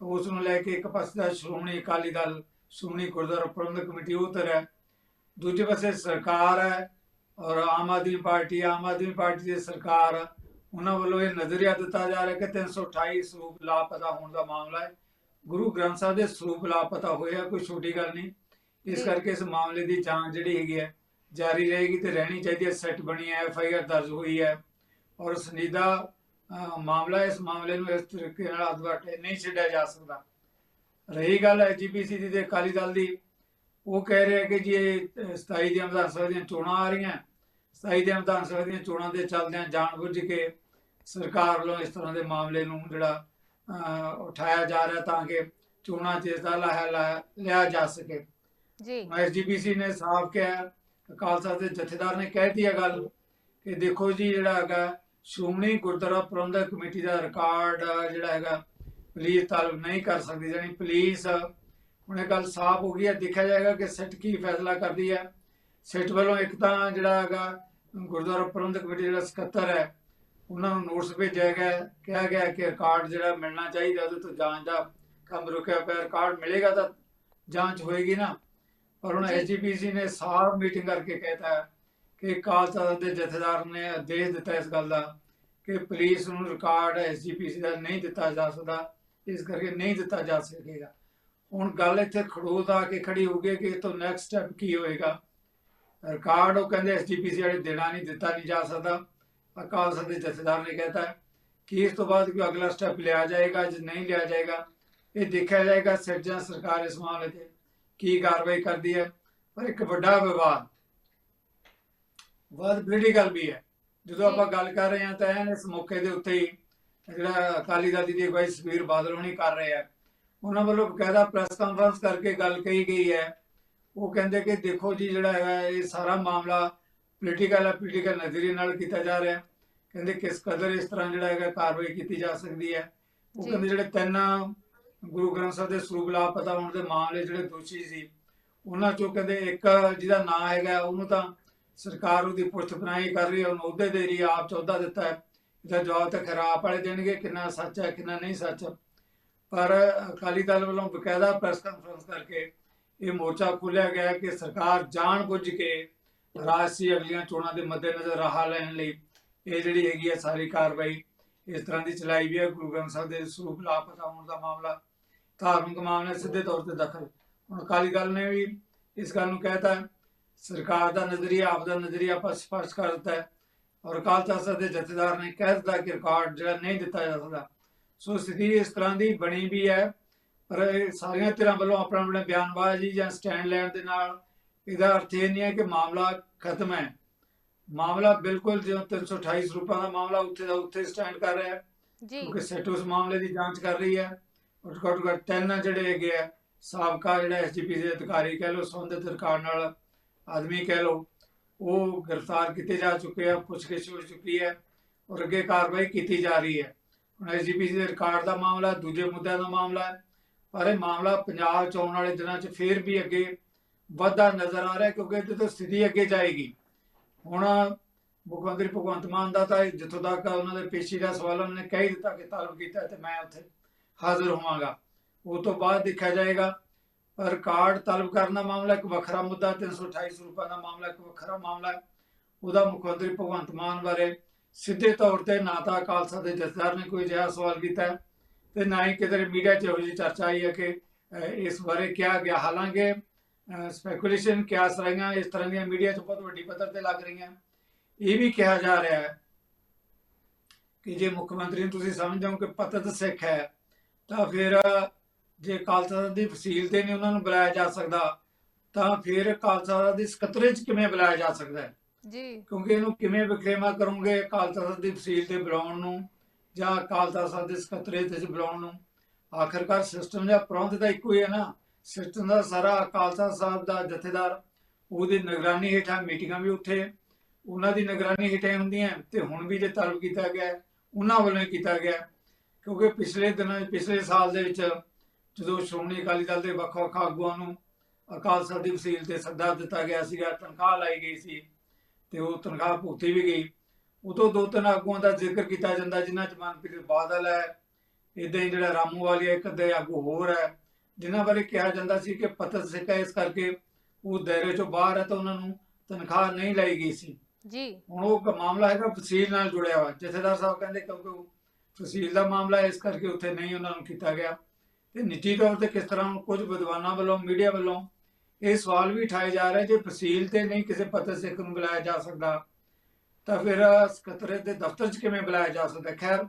B: ਤਾਂ ਉਸ ਨੂੰ ਲੈ ਕੇ ਇੱਕ ਪਾਸੇ ਦਾ ਸ਼੍ਰੋਮਣੀ ਅਕਾਲੀ ਦਲ, ਸ਼੍ਰੋਮਣੀ ਗੁਰਦੁਆਰਾ ਪ੍ਰਬੰਧਕ ਕਮੇਟੀ ਉਹ ਹੈ। ਦੂਜੇ ਪਾਸੇ ਸਰਕਾਰ ਹੈ ਔਰ ਆਮ ਆਦਮੀ ਪਾਰਟੀ, ਆਮ ਆਦਮੀ ਪਾਰਟੀ ਦੀ ਸਰਕਾਰ, ਉਹਨਾਂ ਵੱਲੋਂ ਇਹ ਨਜ਼ਰੀਆ ਦਿੱਤਾ ਜਾ ਰਿਹਾ ਕਿ 328 ਸਰੂਪ ਲਾਪਤਾ ਹੋਣ ਦਾ ਮਾਮਲਾ ਹੈ। ਗੁਰੂ ਗ੍ਰੰਥ ਸਾਹਿਬ ਦੇ ਸਰੂਪ ਲਾਪਤਾ ਹੋਇਆ ਕੋਈ ਛੋਟੀ ਗੱਲ ਨਹੀਂ। ਇਸ। ਕਰਕੇ ਇਸ ਮਾਮਲੇ ਦੀ ਜਾਂਚ ਜਿਹੜੀ ਹੈਗੀ ਹੈ ਜਾਰੀ ਰਹੇਗੀ ਤੇ ਰਹਿਣੀ ਚਾਹੀਦੀ ਹੈ ਸੈੱਟ ਬਣੀ ਹੈ ਐਫ ਆਈ ਆਰ ਦਰਜ ਹੋਈ ਹੈ ਔਰ ਸੰਜੀਦਾ ਮਾਮਲਾ। ਇਸ ਮਾਮਲੇ ਨੂੰ ਇਸ ਤਰੀਕੇ ਨਾਲ ਅਦਵਾਟੇ ਨਹੀਂ ਛੱਡਿਆ ਜਾ ਸਕਦਾ ਰਹੀ ਗੱਲ ਐਜੀਪੀਸੀ ਦੀ ਤੇ ਅਕਾਲੀ ਦਲ ਦੀ ਉਹ ਕਹਿ ਰਹੇ ਕਿ ਜੀ ਇਹ ਅਹ, 27 ਦੀਆਂ ਵਿਧਾਨ ਸਭਾ ਦੀਆਂ ਚੋਣਾਂ ਆ ਰਹੀਆਂ 27 ਦੀਆਂ ਵਿਧਾਨ ਸਭਾ ਦੀਆਂ ਚੋਣਾਂ ਦੇ ਚੱਲਦਿਆਂ ਜਾਣਬੁੱਝ ਕੇ ਸਰਕਾਰ ਵੱਲੋਂ ਇਸ ਤਰ੍ਹਾਂ ਦੇ ਮਾਮਲੇ ਨੂੰ ਜਿਹੜਾ ਉਠਾਇਆ ਜਾ ਰਿਹਾ ਤਾਂ ਕਿ ਚੋਣਾਂ 'ਚ ਇਸ ਦਾ ਲਾਹਾ ਲਿਆ ਜਾ ਸਕੇ
A: ਜੀ।
B: ਐਸਜੀਪੀਸੀ ਨੇ ਸਾਫ਼ ਕਿਹਾ, ਅਕਾਲ ਤਖਤ ਦੇ ਜਥੇਦਾਰ ਨੇ ਕਹਿਤੀ ਹੈ ਗੱਲ ਕਿ ਦੇਖੋ ਜੀ ਜਿਹੜਾ ਹੈਗਾ, ਸ਼੍ਰੋਮਣੀ ਗੁਰਦੁਆਰਾ ਪ੍ਰਬੰਧਕ ਕਮੇਟੀ ਦਾ ਰਿਕਾਰਡ ਜਿਹੜਾ ਹੈਗਾ, ਪੁਲਿਸ ਤਾਲਬ ਨਹੀਂ ਕਰ ਸਕਦੀ ਜਾਨੀ ਪੁਲਿਸ। ਹੁਣ ਇਹ ਗੱਲ ਸਾਫ਼ ਹੋ ਗਈ ਹੈ, ਦੇਖਿਆ ਜਾਏਗਾ ਕਿ ਸਿੱਟ ਕੀ ਫੈਸਲਾ ਕਰਦੀ ਹੈ। ਸਿੱਟ ਵੱਲੋਂ ਇੱਕ ਤਾਂ ਜਿਹੜਾ ਹੈਗਾ, ਗੁਰਦੁਆਰਾ ਪ੍ਰਬੰਧਕ ਕਮੇਟੀ ਜਿਹੜਾ ਸਕੱਤਰ ਹੈ, ਉਹਨਾਂ ਨੂੰ ਨੋਟਿਸ ਭੇਜਿਆ ਗਿਆ, ਕਿਹਾ ਗਿਆ ਕਿ ਰਿਕਾਰਡ ਜਿਹੜਾ ਮਿਲਣਾ ਚਾਹੀਦਾ, ਉਹਦੇ ਤੋਂ ਜਾਂਚ ਦਾ ਕੰਮ ਰੁਕਿਆ ਪਿਆ ਰਿਕਾਰਡ ਮਿਲੇਗਾ ਤਾਂ ਜਾਂਚ ਹੋਏਗੀ ਨਾ। ਪਰ ਹੁਣ। ਐਸਜੀਪੀਸੀ ਨੇ ਸਾਰ ਮੀਟਿੰਗ ਕਰਕੇ ਕਹਿਤਾ ਕਿ ਅਕਾਲ ਤਖਤ ਦੇ ਜਥੇਦਾਰ ਨੇ ਆਦੇਸ਼ ਦਿੱਤਾ ਇਸ ਗੱਲ ਦਾ ਕਿ ਪੁਲਿਸ ਨੂੰ ਰਿਕਾਰਡ ਐਸਜੀਪੀਸੀ ਦਾ ਨਹੀਂ ਦਿੱਤਾ ਜਾ ਸਕਦਾ ਇਸ ਕਰਕੇ ਨਹੀਂ ਦਿੱਤਾ ਜਾ ਸਕੇਗਾ। ਹੁਣ ਗੱਲ ਇੱਥੇ ਖੜੋਤ ਆ ਕੇ ਖੜੀ ਹੋ ਗਈ ਕਿ ਇਹ ਤੋਂ ਨੈਕਸਟ ਸਟੈਪ ਕੀ ਹੋਏਗਾ? ਰਿਕਾਰਡ ਉਹ ਕਹਿੰਦੇ ਐਸਜੀਪੀਸੀ ਵਾਲੇ ਦੇਣਾ ਨਹੀਂ ਦਿੱਤਾ ਨਹੀਂ ਜਾ ਸਕਦਾ। ਅਕਾਲ ਤਖਤ ਦੇ ਜਥੇਦਾਰ ਨੇ ਕਹਿਤਾ ਕਿ ਇਸ ਤੋਂ ਬਾਅਦ ਕੋਈ ਅਗਲਾ ਸਟੈਪ ਲਿਆ ਜਾਏਗਾ ਜੇ ਨਹੀਂ ਲਿਆ ਜਾਏਗਾ ਇਹ ਦੇਖਿਆ ਜਾਏਗਾ ਸਿਰਜਾ ਸਰਕਾਰ ਇਸ ਮਾਮਲੇ ਤੇ। ਕੀ ਕਾਰਵਾਈ ਕਰਦੀ ਹੈ? ਪਰ ਇੱਕ ਵੱਡਾ ਵਿਵਾਦ ਬੜੀ ਗੱਲ ਵੀ ਹੈ। ਜਦੋਂ ਆਪਾਂ ਗੱਲ ਕਰ ਰਹੇ ਹਾਂ ਤਾਂ ਇਸ ਮੌਕੇ ਦੇ ਉੱਤੇ ਹੀ ਜਿਹੜਾ ਅਕਾਲੀ ਦਲ ਦੀ ਅਗਵਾਈ ਸੁਖਬੀਰ ਬਾਦਲ ਹੋਣੀ ਕਰ ਰਹੇ ਆ ਉਹਨਾਂ ਵੱਲੋਂ ਬਕਾਇਦਾ ਪ੍ਰੈਸ ਕਾਨਫਰੰਸ ਕਰਕੇ ਗੱਲ ਕਹੀ ਗਈ ਹੈ। ਉਹ ਕਹਿੰਦੇ ਕਿ ਦੇਖੋ ਜੀ ਜਿਹੜਾ ਹੈਗਾ ਇਹ ਸਾਰਾ ਮਾਮਲਾ ਪੋਲੀਟੀਕਲ ਹੈ ਪੋਲੀਟੀਕਲ ਨਜ਼ਰੀਏ ਨਾਲ ਕੀਤਾ ਜਾ ਰਿਹਾ। ਕਹਿੰਦੇ ਕਿਸ ਕਦਰ ਇਸ ਤਰ੍ਹਾਂ ਜਿਹੜਾ ਹੈਗਾ ਕਾਰਵਾਈ ਕੀਤੀ ਜਾ ਸਕਦੀ ਹੈ। ਉਹ। ਕਹਿੰਦੇ ਜਿਹੜੇ ਤਿੰਨ ਗੁਰੂ ਗ੍ਰੰਥ ਸਾਹਿਬ ਦੇ ਸਰੂਪ ਲਾਪਤਾ ਹੋਣ ਦੇ ਮਾਮਲੇ ਜਿਹੜੇ ਦੋਸ਼ੀ ਸੀ, ਉਹਨਾਂ ਚੋਂ ਕਹਿੰਦੇ ਇੱਕ ਜਿਹਦਾ ਨਾਂ ਹੈਗਾ, ਉਹਨੂੰ ਤਾਂ ਸਰਕਾਰ ਉਹਦੀ ਪੁੱਛ ਬਣਾਈ ਕਰ ਰਹੀ ਹੈ, ਉਹਨੂੰ ਉਹਦੇ ਦੇ ਰਹੀ ਆਪ ਚੌਦਾ ਦਿੱਤਾ ਹੈ। ਇਹਦਾ ਜਵਾਬ ਤਾਂ ਖਰਾਬ ਵਾਲੇ ਦੇਣਗੇ, ਕਿੰਨਾ ਸੱਚ ਹੈ, ਕਿੰਨਾ ਨਹੀਂ ਸੱਚ। ਪਰ ਅਕਾਲੀ ਦਲ ਵੱਲੋਂ ਬਕਾਇਦਾ ਪ੍ਰੈਸ ਕਾਨਫਰੰਸ ਕਰਕੇ ਇਹ ਮੋਰਚਾ ਖੋਲਿਆ ਗਿਆ ਕਿ ਸਰਕਾਰ ਜਾਣ ਬੁੱਝ ਕੇ ਰਾਸ਼ਟਰੀ ਅਗਲੀਆਂ ਚੋਣਾਂ ਦੇ ਮੱਦੇਨਜ਼ਰ ਰਾਹ ਲੈਣ ਲਈ। ਇਹ ਜਿਹੜੀ ਹੈਗੀ ਹੈ ਸਾਰੀ ਕਾਰਵਾਈ ਇਸ ਤਰ੍ਹਾਂ ਦੀ ਚਲਾਈ ਵੀ ਹੈ। ਗੁਰੂ ਗ੍ਰੰਥ ਸਾਹਿਬ ਦੇ ਸਰੂਪ ਲਾਪਤਾ ਹੋਣ ਦਾ ਮਾਮਲਾ ਧਾਰਮਿਕ ਮਾਮਲੇ ਸਿੱਧੇ ਤੌਰ ਤੇ ਦਖਲ। ਹੁਣ ਅਕਾਲੀ ਦਲ ਨੇ ਵੀ ਇਸ ਗੱਲ ਨੂੰ ਕਹਿਤਾ ਸਰਕਾਰ ਦਾ ਨਜ਼ਰੀਆ ਆਪ ਦਾ ਨਜ਼ਰੀਆ ਆਪਾਂ ਸਪਸ਼ਟ ਕਰ ਦਿੱਤਾ ਹੈ ਔਰ ਅਕਾਲ ਤਖਤ ਦੇ ਜਥੇਦਾਰ ਨੇ ਕਹਿ ਦਿੱਤਾ ਕਿ ਰਿਕਾਰਡ ਜਿਹੜਾ ਨਹੀਂ ਦਿੱਤਾ ਜਾ ਸਕਦਾ। ਸੋ ਸਥਿਤੀ ਇਸ ਤਰ੍ਹਾਂ ਦੀ ਬਣੀ ਵੀ ਹੈ ਪਰ ਇਹ ਸਾਰੀਆਂ ਧਿਰਾਂ ਵੱਲੋਂ ਆਪਣਾ ਆਪਣਾ ਬਿਆਨਬਾਜ਼ੀ ਜਾਂ ਸਟੈਂਡ ਲੈਣ ਦੇ ਨਾਲ ਇਹਦਾ ਅਰਥ ਇਹ ਨਹੀਂ ਹੈ ਕਿ ਮਾਮਲਾ ਖਤਮ ਹੈ। ਮਾਮਲਾ ਬਿਲਕੁਲ ਜਿਵੇਂ 328 ਰੁਪਏ ਦਾ ਮਾਮਲਾ ਉੱਥੇ ਦਾ ਉੱਥੇ ਸਟੈਂਡ ਕਰ ਰਿਹਾ ਹੈ
A: ਜੀ।
B: ਕਿਉਂਕਿ ਸੈਟ ਉਸ ਮਾਮਲੇ ਦੀ ਜਾਂਚ ਕਰ ਰਹੀ ਹੈ। ਘੱਟ ਘੱਟ ਘੱਟ ਤਿੰਨ ਜਿਹੜੇ ਹੈਗੇ ਆ, ਸਾਬਕਾ ਜਿਹੜਾ ਐਸਜੀਪੀ ਦੇ ਅਧਿਕਾਰੀ ਕਹਿ ਲਓ, ਸੰਬੰਧਿਤ ਰਿਕਾਰਡ ਨਾਲ ਆਦਮੀ ਕਹਿ ਲਓ, ਉਹ ਗ੍ਰਿਫਤਾਰ ਕੀਤੇ ਜਾ ਚੁੱਕੇ ਆ, ਪੁੱਛਗਿੱਛ ਹੋ ਚੁੱਕੀ ਹੈ ਔਰ ਅੱਗੇ ਕਾਰਵਾਈ ਕੀਤੀ ਜਾ ਰਹੀ ਹੈ। ਹੁਣ ਐਸਜੀਪੀ ਦੇ ਰਿਕਾਰਡ ਦਾ ਮਾਮਲਾ, ਦੂਜੇ ਮੁੱਦਿਆਂ ਦਾ ਮਾਮਲਾ ਹੈ, ਪਰ ਇਹ ਮਾਮਲਾ ਪੰਜਾਬ ਚ ਆਉਣ ਵਾਲੇ ਦਿਨਾਂ ਚ ਫੇਰ ਵੀ ਅੱਗੇ ਵਧਦਾ ਨਜ਼ਰ ਆ ਰਿਹਾ ਕਿਉਂਕਿ ਇਹਦੇ ਤੋਂ ਸਥਿਤੀ ਅੱਗੇ ਜਾਏਗੀ। ਹੁਣ ਮੁੱਖ ਮੰਤਰੀ ਭਗਵੰਤ ਮਾਨ ਦਾ ਤਾਂ ਜਿੱਥੋਂ ਤੱਕ ਉਹਨਾਂ ਦੇ ਪੇਸ਼ੀ ਦਾ ਸਵਾਲ ਉਹਨਾਂ ਨੇ ਕਹਿ ਹੀ ਦਿੱਤਾ ਕਿ ਤਾਲੁਕ ਕੀਤਾ ਤੇ ਮੈਂ ਉੱਥੇ ਹਾਜ਼ਰ ਹੋਵਾਂਗਾ। ਉਹ ਤੋਂ ਬਾਅਦ ਦੇਖਿਆ ਜਾਏਗਾ, ਪਰ ਕਾਰਡ ਤਲਬ ਕਰਨ ਦਾ ਮਾਮਲਾ ਇੱਕ ਵੱਖਰਾ ਮੁੱਦਾ 328 ਰੁਪਏ ਦਾ ਮਾਮਲਾ ਇੱਕ ਵੱਖਰਾ ਮਾਮਲਾ ਹੈ। ਉਹਦਾ ਮੁੱਖ ਮੰਤਰੀ ਭਗਵੰਤ ਮਾਨ ਬਾਰੇ ਸਿੱਧੇ ਤੌਰ ਤੇ ਨਾ ਤਾਂ ਅਕਾਲ ਦੇ ਜਥੇਦਾਰ ਨੇ ਕੋਈ ਅਜਿਹਾ ਸਵਾਲ ਕੀਤਾ ਤੇ ਨਾ ਹੀ ਕਿਤੇ ਮੀਡੀਆ 'ਚ ਇਹੋ ਚਰਚਾ ਆਈ ਹੈ ਕਿ ਇਸ ਬਾਰੇ ਕਿਹਾ ਗਿਆ। ਹਾਲਾਂਕਿ ਸਪੈਕੂਲੇਸ਼ਨ ਕਿਆਸ ਰਹੀਆਂ, ਇਸ ਤਰ੍ਹਾਂ ਦੀਆਂ ਮੀਡੀਆ 'ਚ ਬਹੁਤ ਵੱਡੀ ਪੱਧਰ ਤੇ ਲੱਗ ਰਹੀਆਂ। ਇਹ ਵੀ ਕਿਹਾ ਜਾ ਰਿਹਾ ਹੈ ਕਿ ਜੇ ਮੁੱਖ ਮੰਤਰੀ ਨੂੰ ਤੁਸੀਂ ਸਮਝਦੇ ਹੋ ਕਿ ਪਤਤ ਸਿੱਖ ਹੈ ਤਾਂ ਫਿਰ ਜੇ ਖਾਲਸਾ ਦੀ ਫਸੀਲ ਤੇ ਨਹੀਂ ਉਹਨਾਂ ਨੂੰ ਬੁਲਾਇਆ ਜਾ ਸਕਦਾ ਤਾਂ ਫਿਰ ਖਾਲਸਾ ਦੀ ਸਕੱਤਰੇ 'ਚ ਕਿਵੇਂ ਬੁਲਾਇਆ ਜਾ ਸਕਦਾ ਹੈ?
A: ਜੀ।
B: ਕਿਉਂਕਿ ਇਹਨੂੰ ਕਿਵੇਂ ਵਿਕਰੇਮਾ ਕਰੋਗੇ ਖਾਲਸਾ ਦੀ ਫਸੀਲ ਤੇ ਬੁਲਾਉਣ ਨੂੰ ਜਾਂ ਖਾਲਸਾ ਦੇ ਸਕੱਤਰੇ ਤੇ ਬੁਲਾਉਣ ਨੂੰ? ਆਖਰਕਾਰ ਸਿਸਟਮ ਦਾ ਪ੍ਰਬੰਧ ਤਾਂ ਇੱਕੋ ਹੀ ਹੈ ਨਾ। ਸਿਸਟਮ ਦਾ ਸਾਰਾ ਖਾਲਸਾ ਸਾਹਿਬ ਦਾ ਜਥੇਦਾਰ ਉਹਦੀ ਨਿਗਰਾਨੀ ਹੇਠਾਂ ਮੀਟਿੰਗਾਂ ਵੀ ਉੱਥੇ ਉਹਨਾਂ ਦੀ ਨਿਗਰਾਨੀ ਹੇਠਾਂ ਹੀ ਹੁੰਦੀਆਂ ਤੇ ਹੁਣ ਵੀ ਜੇ ਤਲਬ ਕੀਤਾ ਗਿਆ ਉਹਨਾਂ ਵੱਲੋਂ ਕੀਤਾ ਗਿਆ। ਕਿਉਂਕਿ ਪਿਛਲੇ ਦਿਨਾਂ ਪਿਛਲੇ ਸਾਲ ਦੇ ਵਿੱਚ ਜਦੋਂ ਸ਼੍ਰੋਮਣੀ ਅਕਾਲੀ ਦਲ ਦੇ ਵੱਖ-ਵੱਖ ਆਗੂਆਂ ਨੂੰ ਅਕਾਲ ਤਖਤ ਦੀ ਵਸੀਲ ਤੇ ਸੱਦਾ ਦਿੱਤਾ ਗਿਆ ਸੀਗਾ ਤਨਖਾਹ ਲਾਈ ਗਈ ਸੀ ਤੇ ਉਹ ਤਨਖਾਹ ਭੁਗਤੀ ਵੀ ਗਈ ਉਦੋਂ ਦੋ ਤਿੰਨ ਆਗੂਆਂ ਦਾ ਜ਼ਿਕਰ ਕੀਤਾ ਜਾਂਦਾ ਜਿਨ੍ਹਾਂ ਚ ਮਨਪ੍ਰੀਤ ਬਾਦਲ ਹੈ ਇਦਾਂ ਹੀ ਜਿਹੜਾ ਰਾਮੂ ਵਾਲੀਆ ਇੱਕ ਅੱਧੇ ਆਗੂ ਹੋਰ ਹੈ ਜਿਨ੍ਹਾਂ ਬਾਰੇ ਕਿਹਾ ਜਾਂਦਾ ਸੀ ਕਿ ਪਤਤ ਸਿੱਕਾ ਇਸ ਕਰਕੇ ਉਹ ਦਾਇਰੇ ਚੋਂ ਬਾਹਰ ਹੈ ਤਾਂ ਉਹਨਾਂ ਨੂੰ ਤਨਖਾਹ ਨਹੀਂ ਲਾਈ ਗਈ ਸੀ।
A: ਜੀ।
B: ਹੁਣ ਉਹ ਮਾਮਲਾ ਹੈਗਾ ਫਸੀਲ ਨਾਲ ਜੁੜਿਆ ਹੋਇਆ ਜਥੇਦਾਰ ਸਾਹਿਬ ਕਹਿੰਦੇ ਕਿਉਂਕਿ ਉਹ ਫਸੀਲ ਦਾ ਮਾਮਲਾ ਇਸ ਕਰਕੇ ਉੱਥੇ ਨਹੀਂ ਉਹਨਾਂ ਨੂੰ ਕੀਤਾ ਗਿਆ। ਤੇ ਨਿੱਜੀ ਤੌਰ ਤੇ ਕਿਸ ਤਰ੍ਹਾਂ ਕੁਝ ਵਿਦਵਾਨਾਂ ਵੱਲੋਂ ਮੀਡੀਆ ਵੱਲੋਂ ਇਹ ਸਵਾਲ ਵੀ ਉਠਾਏ ਜਾ ਰਹੇ ਜੇ ਫਸੀਲ ਤੇ ਨਹੀਂ ਕਿਸੇ ਪੱਤਰ ਸਿੱਖ ਨੂੰ ਬੁਲਾਇਆ ਜਾ ਸਕਦਾ ਤਾਂ ਫਿਰ ਸਕੱਤਰੇ ਦੇ ਦਫ਼ਤਰ 'ਚ ਕਿਵੇਂ ਬੁਲਾਇਆ ਜਾ ਸਕਦਾ? ਖੈਰ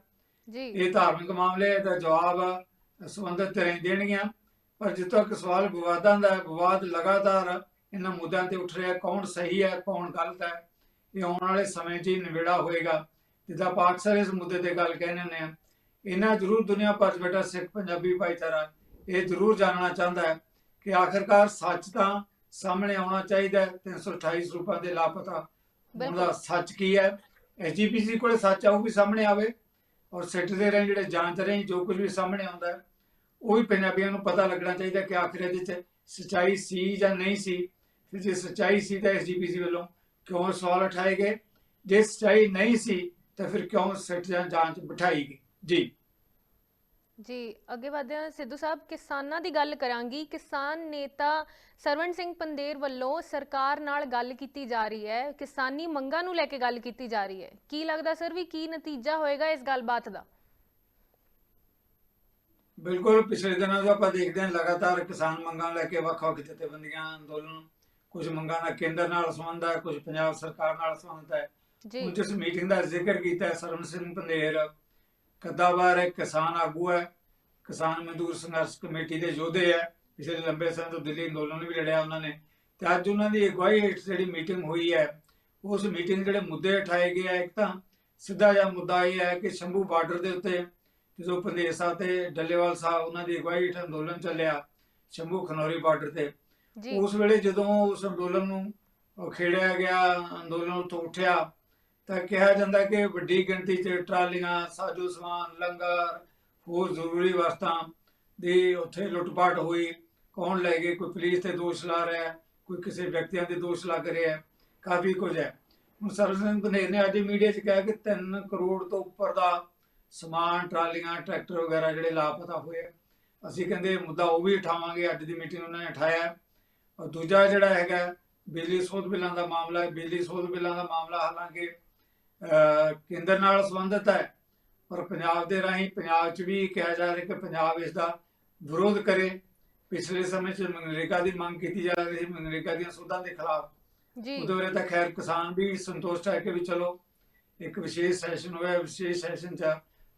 A: ਜੀ।
B: ਇਹ ਧਾਰਮਿਕ ਮਾਮਲੇ ਦਾ ਜਵਾਬ ਸੰਬੰਧਿਤ ਧਿਰਾਂ ਹੀ ਦੇਣਗੀਆਂ। ਪਰ ਜਿੱਥੇ ਤੱਕ ਸਵਾਲ ਵਿਵਾਦਾਂ ਦਾ ਵਿਵਾਦ ਲਗਾਤਾਰ ਇਹਨਾਂ ਮੁੱਦਿਆਂ ਤੇ ਉੱਠ ਰਿਹਾ ਕੌਣ ਸਹੀ ਹੈ ਕੌਣ ਗਲਤ ਹੈ ਇਹ ਆਉਣ ਵਾਲੇ ਸਮੇਂ 'ਚ ਹੀ ਨਿਬੇੜਾ ਹੋਏਗਾ। ਜਿੱਦਾਂ ਆਪਾਂ ਅਕਸਰ ਇਸ ਮੁੱਦੇ ਤੇ ਗੱਲ ਕਹਿੰਦੇ ਹੁੰਦੇ ਆ ਇਹਨਾਂ ਜ਼ਰੂਰ ਦੁਨੀਆ ਭਰ ਬੈਠਾ ਸਿੱਖ ਪੰਜਾਬੀ ਭਾਈਚਾਰਾ ਇਹ ਜ਼ਰੂਰ ਜਾਣਨਾ ਚਾਹੁੰਦਾ ਹੈ ਕਿ ਆਖਰਕਾਰ ਸੱਚ ਤਾਂ ਸਾਹਮਣੇ ਆਉਣਾ ਚਾਹੀਦਾ ਹੈ 328 ਸਰੂਪਾਂ ਦੇ ਲਾਪਤਾ। ਹੋਣ ਦਾ
A: ਬਿਲਕੁਲ।
B: ਸੱਚ ਕੀ ਹੈ? ਐਸਜੀਪੀਸੀ ਕੋਲੇ ਸੱਚ ਆਊ ਵੀ ਸਾਹਮਣੇ ਆਵੇ ਔਰ ਸਿੱਟ ਦੇ ਰਹੇ ਜਿਹੜੇ ਜਾਂਚ ਰਹੇ ਜੋ ਕੁਝ ਵੀ ਸਾਹਮਣੇ ਆਉਂਦਾ ਹੈ ਉਹ ਵੀ ਪੰਜਾਬੀਆਂ ਨੂੰ ਪਤਾ ਲੱਗਣਾ ਚਾਹੀਦਾ ਕਿ ਆਖਿਰ ਇਹਦੇ ਚ ਸਚਾਈ ਸੀ ਜਾਂ ਨਹੀਂ ਸੀ। ਫਿਰ ਜੇ ਸਚਾਈ ਸੀ ਤਾਂ ਐਸਜੀਪੀਸੀ ਵੱਲੋਂ ਕਿਉਂ ਸਵਾਲ ਉਠਾਏ ਗਏ? ਜੇ ਸਚਾਈ ਨਹੀਂ ਸੀ ਤਾਂ ਫਿਰ ਕਿਉਂ ਸਿੱਟ ਜਾਂਚ ਬਿਠਾਈ ਗਈ? ਜੀ।
A: ਜੀ ਅੱਗੇ ਵਧਦੇ ਹਾਂ। ਸਿੱਧੂ ਸਾਹਿਬ ਕਿਸਾਨਾਂ ਦੀ ਗੱਲ ਕਰਾਂਗੀ। ਕਿਸਾਨ ਨੇਤਾ ਸਰਵਣ ਸਿੰਘ ਪੰਦੇਰ ਵੱਲੋਂ ਸਰਕਾਰ ਨਾਲ ਗੱਲ ਕੀਤੀ ਜਾ ਰਹੀ ਹੈ। ਕਿਸਾਨੀ ਮੰਗਾਂ ਨੂੰ ਲੈ ਕੇ ਗੱਲ ਕੀਤੀ ਜਾ ਰਹੀ ਹੈ। ਕੀ ਲੱਗਦਾ ਸਰ ਵੀ ਕੀ ਨਤੀਜਾ ਹੋਏਗਾ ਇਸ ਗੱਲਬਾਤ ਦਾ?
B: ਬਿਲਕੁਲ ਪਿਛਲੇ ਦਿਨਾਂ ਤੋਂ ਆਪਾਂ ਦੇਖਦੇ ਹਾਂ ਲਗਾਤਾਰ ਕਿਸਾਨ ਮੰਗਾਂ ਲੈ ਕੇ ਵੱਖ-ਵੱਖ ਜਥੇਬੰਦੀਆਂ ਅੰਦੋਲਨ ਕੁਝ ਮੰਗਾਂ ਦਾ ਕੇਂਦਰ ਨਾਲ ਸੰਬੰਧ ਹੈ ਕੁਝ ਪੰਜਾਬ ਸਰਕਾਰ ਨਾਲ ਸੰਬੰਧ ਹੈ।
A: ਜੀ।
B: ਹੁਣ ਜਿਸ ਮੀਟਿੰਗ ਦਾ ਜ਼ਿਕਰ ਕੀਤਾ ਸਰਵਨ ਸਿੰਘ ਪੰਦੇਰ ਕੱਦਾਵਾਰ ਹੈ ਕਿਸਾਨ ਆਗੂ ਹੈ ਕਿਸਾਨ ਮਜ਼ਦੂਰ ਸੰਘਰਸ਼ ਕਮੇਟੀ ਦੇ ਯੋਧੇ ਹੈ। ਪਿਛਲੇ ਲੰਬੇ ਸਮੇਂ ਤੋਂ ਦਿੱਲੀ ਅੰਦੋਲਨ ਵੀ ਲੜਿਆ ਉਹਨਾਂ ਨੇ ਤੇ ਅੱਜ ਉਹਨਾਂ ਦੀ ਅਗਵਾਈ ਹੇਠ ਜਿਹੜੀ ਮੀਟਿੰਗ ਹੋਈ ਹੈ ਉਸ ਮੀਟਿੰਗ ਜਿਹੜੇ ਮੁੱਦੇ ਉਠਾਏ ਗਏ ਆ ਇੱਕ ਤਾਂ ਸਿੱਧਾ ਜਿਹਾ ਮੁੱਦਾ ਇਹ ਹੈ ਕਿ ਸ਼ੰਭੂ ਬਾਰਡਰ ਦੇ ਉੱਤੇ ਜਦੋਂ ਪੰਦੇਰ ਸਾਹਿਬ ਤੇ ਡੱਲੇਵਾਲ ਸਾਹਿਬ ਉਹਨਾਂ ਦੀ ਅਗਵਾਈ ਹੇਠ ਅੰਦੋਲਨ ਚੱਲਿਆ ਸ਼ੰਭੂ ਖਨੌਰੀ ਬਾਰਡਰ ਤੇ ਉਸ ਵੇਲੇ ਜਦੋਂ ਉਸ ਅੰਦੋਲਨ ਨੂੰ ਖੇੜਿਆ ਗਿਆ ਅੰਦੋਲਨ ਉੱਥੋਂ ਉੱਠਿਆ ਤਾਂ ਕਿਹਾ ਜਾਂਦਾ ਕਿ ਵੱਡੀ ਗਿਣਤੀ 'ਚ ਟਰਾਲੀਆਂ, ਸਾਜੋ ਸਮਾਨ, ਲੰਗਰ, ਹੋਰ ਜ਼ਰੂਰੀ ਵਸਤਾਂ ਦੀ ਉੱਥੇ ਲੁੱਟਪਾਟ ਹੋਈ। ਕੌਣ ਲੈ ਗਏ? ਕੋਈ ਪੁਲਿਸ ਤੇ ਦੋਸ਼ ਲਾ ਰਿਹਾ ਕੋਈ ਕਿਸੇ ਵਿਅਕਤੀਆਂ ਦੇ ਦੋਸ਼ ਲੱਗ ਰਿਹਾ ਕਾਫੀ ਕੁਝ ਹੈ। ਹੁਣ ਸਰਵ ਸਿੰਘ ਪੰਧੇਰ ਨੇ ਅੱਜ ਮੀਡੀਆ 'ਚ ਕਿਹਾ ਕਿ 3 ਕਰੋੜ ਤੋਂ ਉੱਪਰ ਦਾ ਸਮਾਨ, ਟਰਾਲੀਆਂ, ਟਰੈਕਟਰ ਵਗੈਰਾ ਜਿਹੜੇ ਲਾਪਤਾ ਹੋਏ ਅਸੀਂ ਕਹਿੰਦੇ ਮੁੱਦਾ ਉਹ ਵੀ ਉਠਾਵਾਂਗੇ। ਅੱਜ ਦੀ ਮੀਟਿੰਗ ਉਹਨਾਂ ਨੇ ਉਠਾਇਆ ਔਰ ਦੂਜਾ ਜਿਹੜਾ ਹੈਗਾ, ਬਿਜਲੀ ਸੋਧ ਬਿੱਲਾਂ ਦਾ ਮਾਮਲਾ ਹੈ। ਬਿਜਲੀ ਸੋਧ ਬਿੱਲਾਂ ਦਾ ਮਾਮਲਾ ਹਾਲਾਂਕਿ ਕੇਂਦਰ ਨਾਲ ਸੰਬੰਧਿਤ ਹੈ। ਪਰ ਪੰਜਾਬ ਦੇ ਰਾਹੀਂ ਪੰਜਾਬ 'ਚ ਵੀ ਕਿਹਾ ਜਾ ਰਿਹਾ ਕਿ ਪੰਜਾਬ ਇਸ ਦਾ ਵਿਰੋਧ ਕਰੇ। ਪਿਛਲੇ ਸਮੇਂ 'ਚ ਮਨਰੇਗਾ ਦੀ ਮੰਗ ਕੀਤੀ ਜਾ ਰਹੀ ਸੀ। ਮਨਰੇਗਾ ਦੀਆਂ ਸੋਧਾਂ ਦੇ ਖਿਲਾਫ
A: ਜੀ।
B: ਉਹਦੇ ਵੇਲੇ ਤਾਂ ਖੈਰ ਕਿਸਾਨ ਵੀ ਸੰਤੁਸ਼ਟ ਹੈ ਕਿ ਵੀ ਚਲੋ ਇੱਕ ਵਿਸ਼ੇਸ਼ ਸੈਸ਼ਨ ਹੋਇਆ। ਵਿਸ਼ੇਸ਼ ਸੈਸ਼ਨ 'ਚ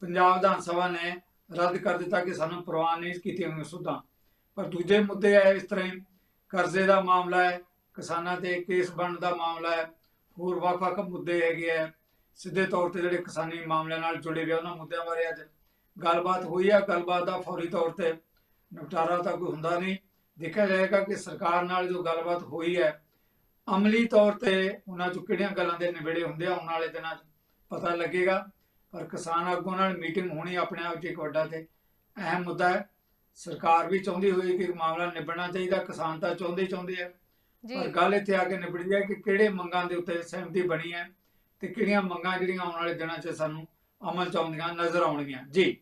B: ਪੰਜਾਬ ਵਿਧਾਨ ਸਭਾ ਨੇ ਰੱਦ ਕਰ ਦਿੱਤਾ ਕਿ ਸਾਨੂੰ ਪ੍ਰਵਾਨ ਨਹੀਂ ਕੀਤੀਆਂ ਹੋਈਆਂ ਸੁਧਾਂ। ਪਰ ਦੂਜੇ ਮੁੱਦੇ ਹੈ ਇਸ ਤਰ੍ਹਾਂ ਕਰਜ਼ੇ ਦਾ ਮਾਮਲਾ ਹੈ ਕਿਸਾਨਾਂ ਤੇ ਕੇਸ ਬਣਨ ਦਾ ਮਾਮਲਾ ਹੈ। ਹੋਰ ਵੱਖ-ਵੱਖ ਮੁੱਦੇ ਹੈਗੇ ਆ। ਸਿੱਧੇ ਤੌਰ ਤੇ ਜਿਹੜੇ ਕਿਸਾਨੀ ਮਾਮਲਿਆਂ ਨਾਲ ਜੁੜੇ ਹੋਏ ਉਹਨਾਂ ਮੁੱਦਿਆਂ ਬਾਰੇ ਅੱਜ ਗੱਲਬਾਤ ਹੋਈ ਹੈ ਗੱਲਬਾਤ ਦਾ ਫੌਰੀ ਤੌਰ ਤੇ ਨਿਪਟਾਰਾ ਤਾਂ ਕੋਈ ਹੁੰਦਾ ਨਹੀਂ। ਦੇਖਿਆ ਜਾਏਗਾ ਕਿ ਸਰਕਾਰ ਨਾਲ ਜੋ ਗੱਲਬਾਤ ਹੋਈ ਹੈ ਅਮਲੀ ਤੌਰ ਤੇ ਉਹਨਾਂ ਚੋਂ ਕਿਹੜੀਆਂ ਗੱਲਾਂ ਦੇ ਨਿਬੇੜੇ ਹੁੰਦੇ ਆ ਆਉਣ ਵਾਲੇ ਦਿਨਾਂ 'ਚ ਪਤਾ ਲੱਗੇਗਾ। ਪਰ ਕਿਸਾਨ ਆਗੂਆਂ ਨਾਲ ਮੀਟਿੰਗ ਹੋਣੀ ਆਪਣੇ ਆਪ 'ਚ ਇੱਕ ਵੱਡਾ ਤੇ ਅਹਿਮ ਮੁੱਦਾ ਹੈ। ਸਰਕਾਰ ਵੀ ਚਾਹੁੰਦੀ ਹੋਈ ਕਿ ਮਾਮਲਾ ਨਿਬੜਨਾ ਚਾਹੀਦਾ ਕਿਸਾਨ ਤਾਂ ਚਾਹੁੰਦੇ ਚਾਹੁੰਦੇ ਆ। ਪਰ ਗੱਲ ਇੱਥੇ ਆ ਕੇ ਨਿਬੜਦੀ ਹੈ ਕਿ ਕਿਹੜੇ ਮੰਗਾਂ ਦੇ ਉੱਤੇ ਸਹਿਮਤੀ ਬਣੀ ਹੈ ਤੇ ਕਿਹੜੀਆਂ ਮੰਗਾਂ ਜਿਹੜੀਆਂ ਆਉਣ ਵਾਲੇ ਦਿਨਾਂ 'ਚ ਸਾਨੂੰ ਅਮਲ 'ਚ ਆਉਂਦੀਆਂ, ਨਜ਼ਰ ਆਉਣਗੀਆਂ। ਜੀ।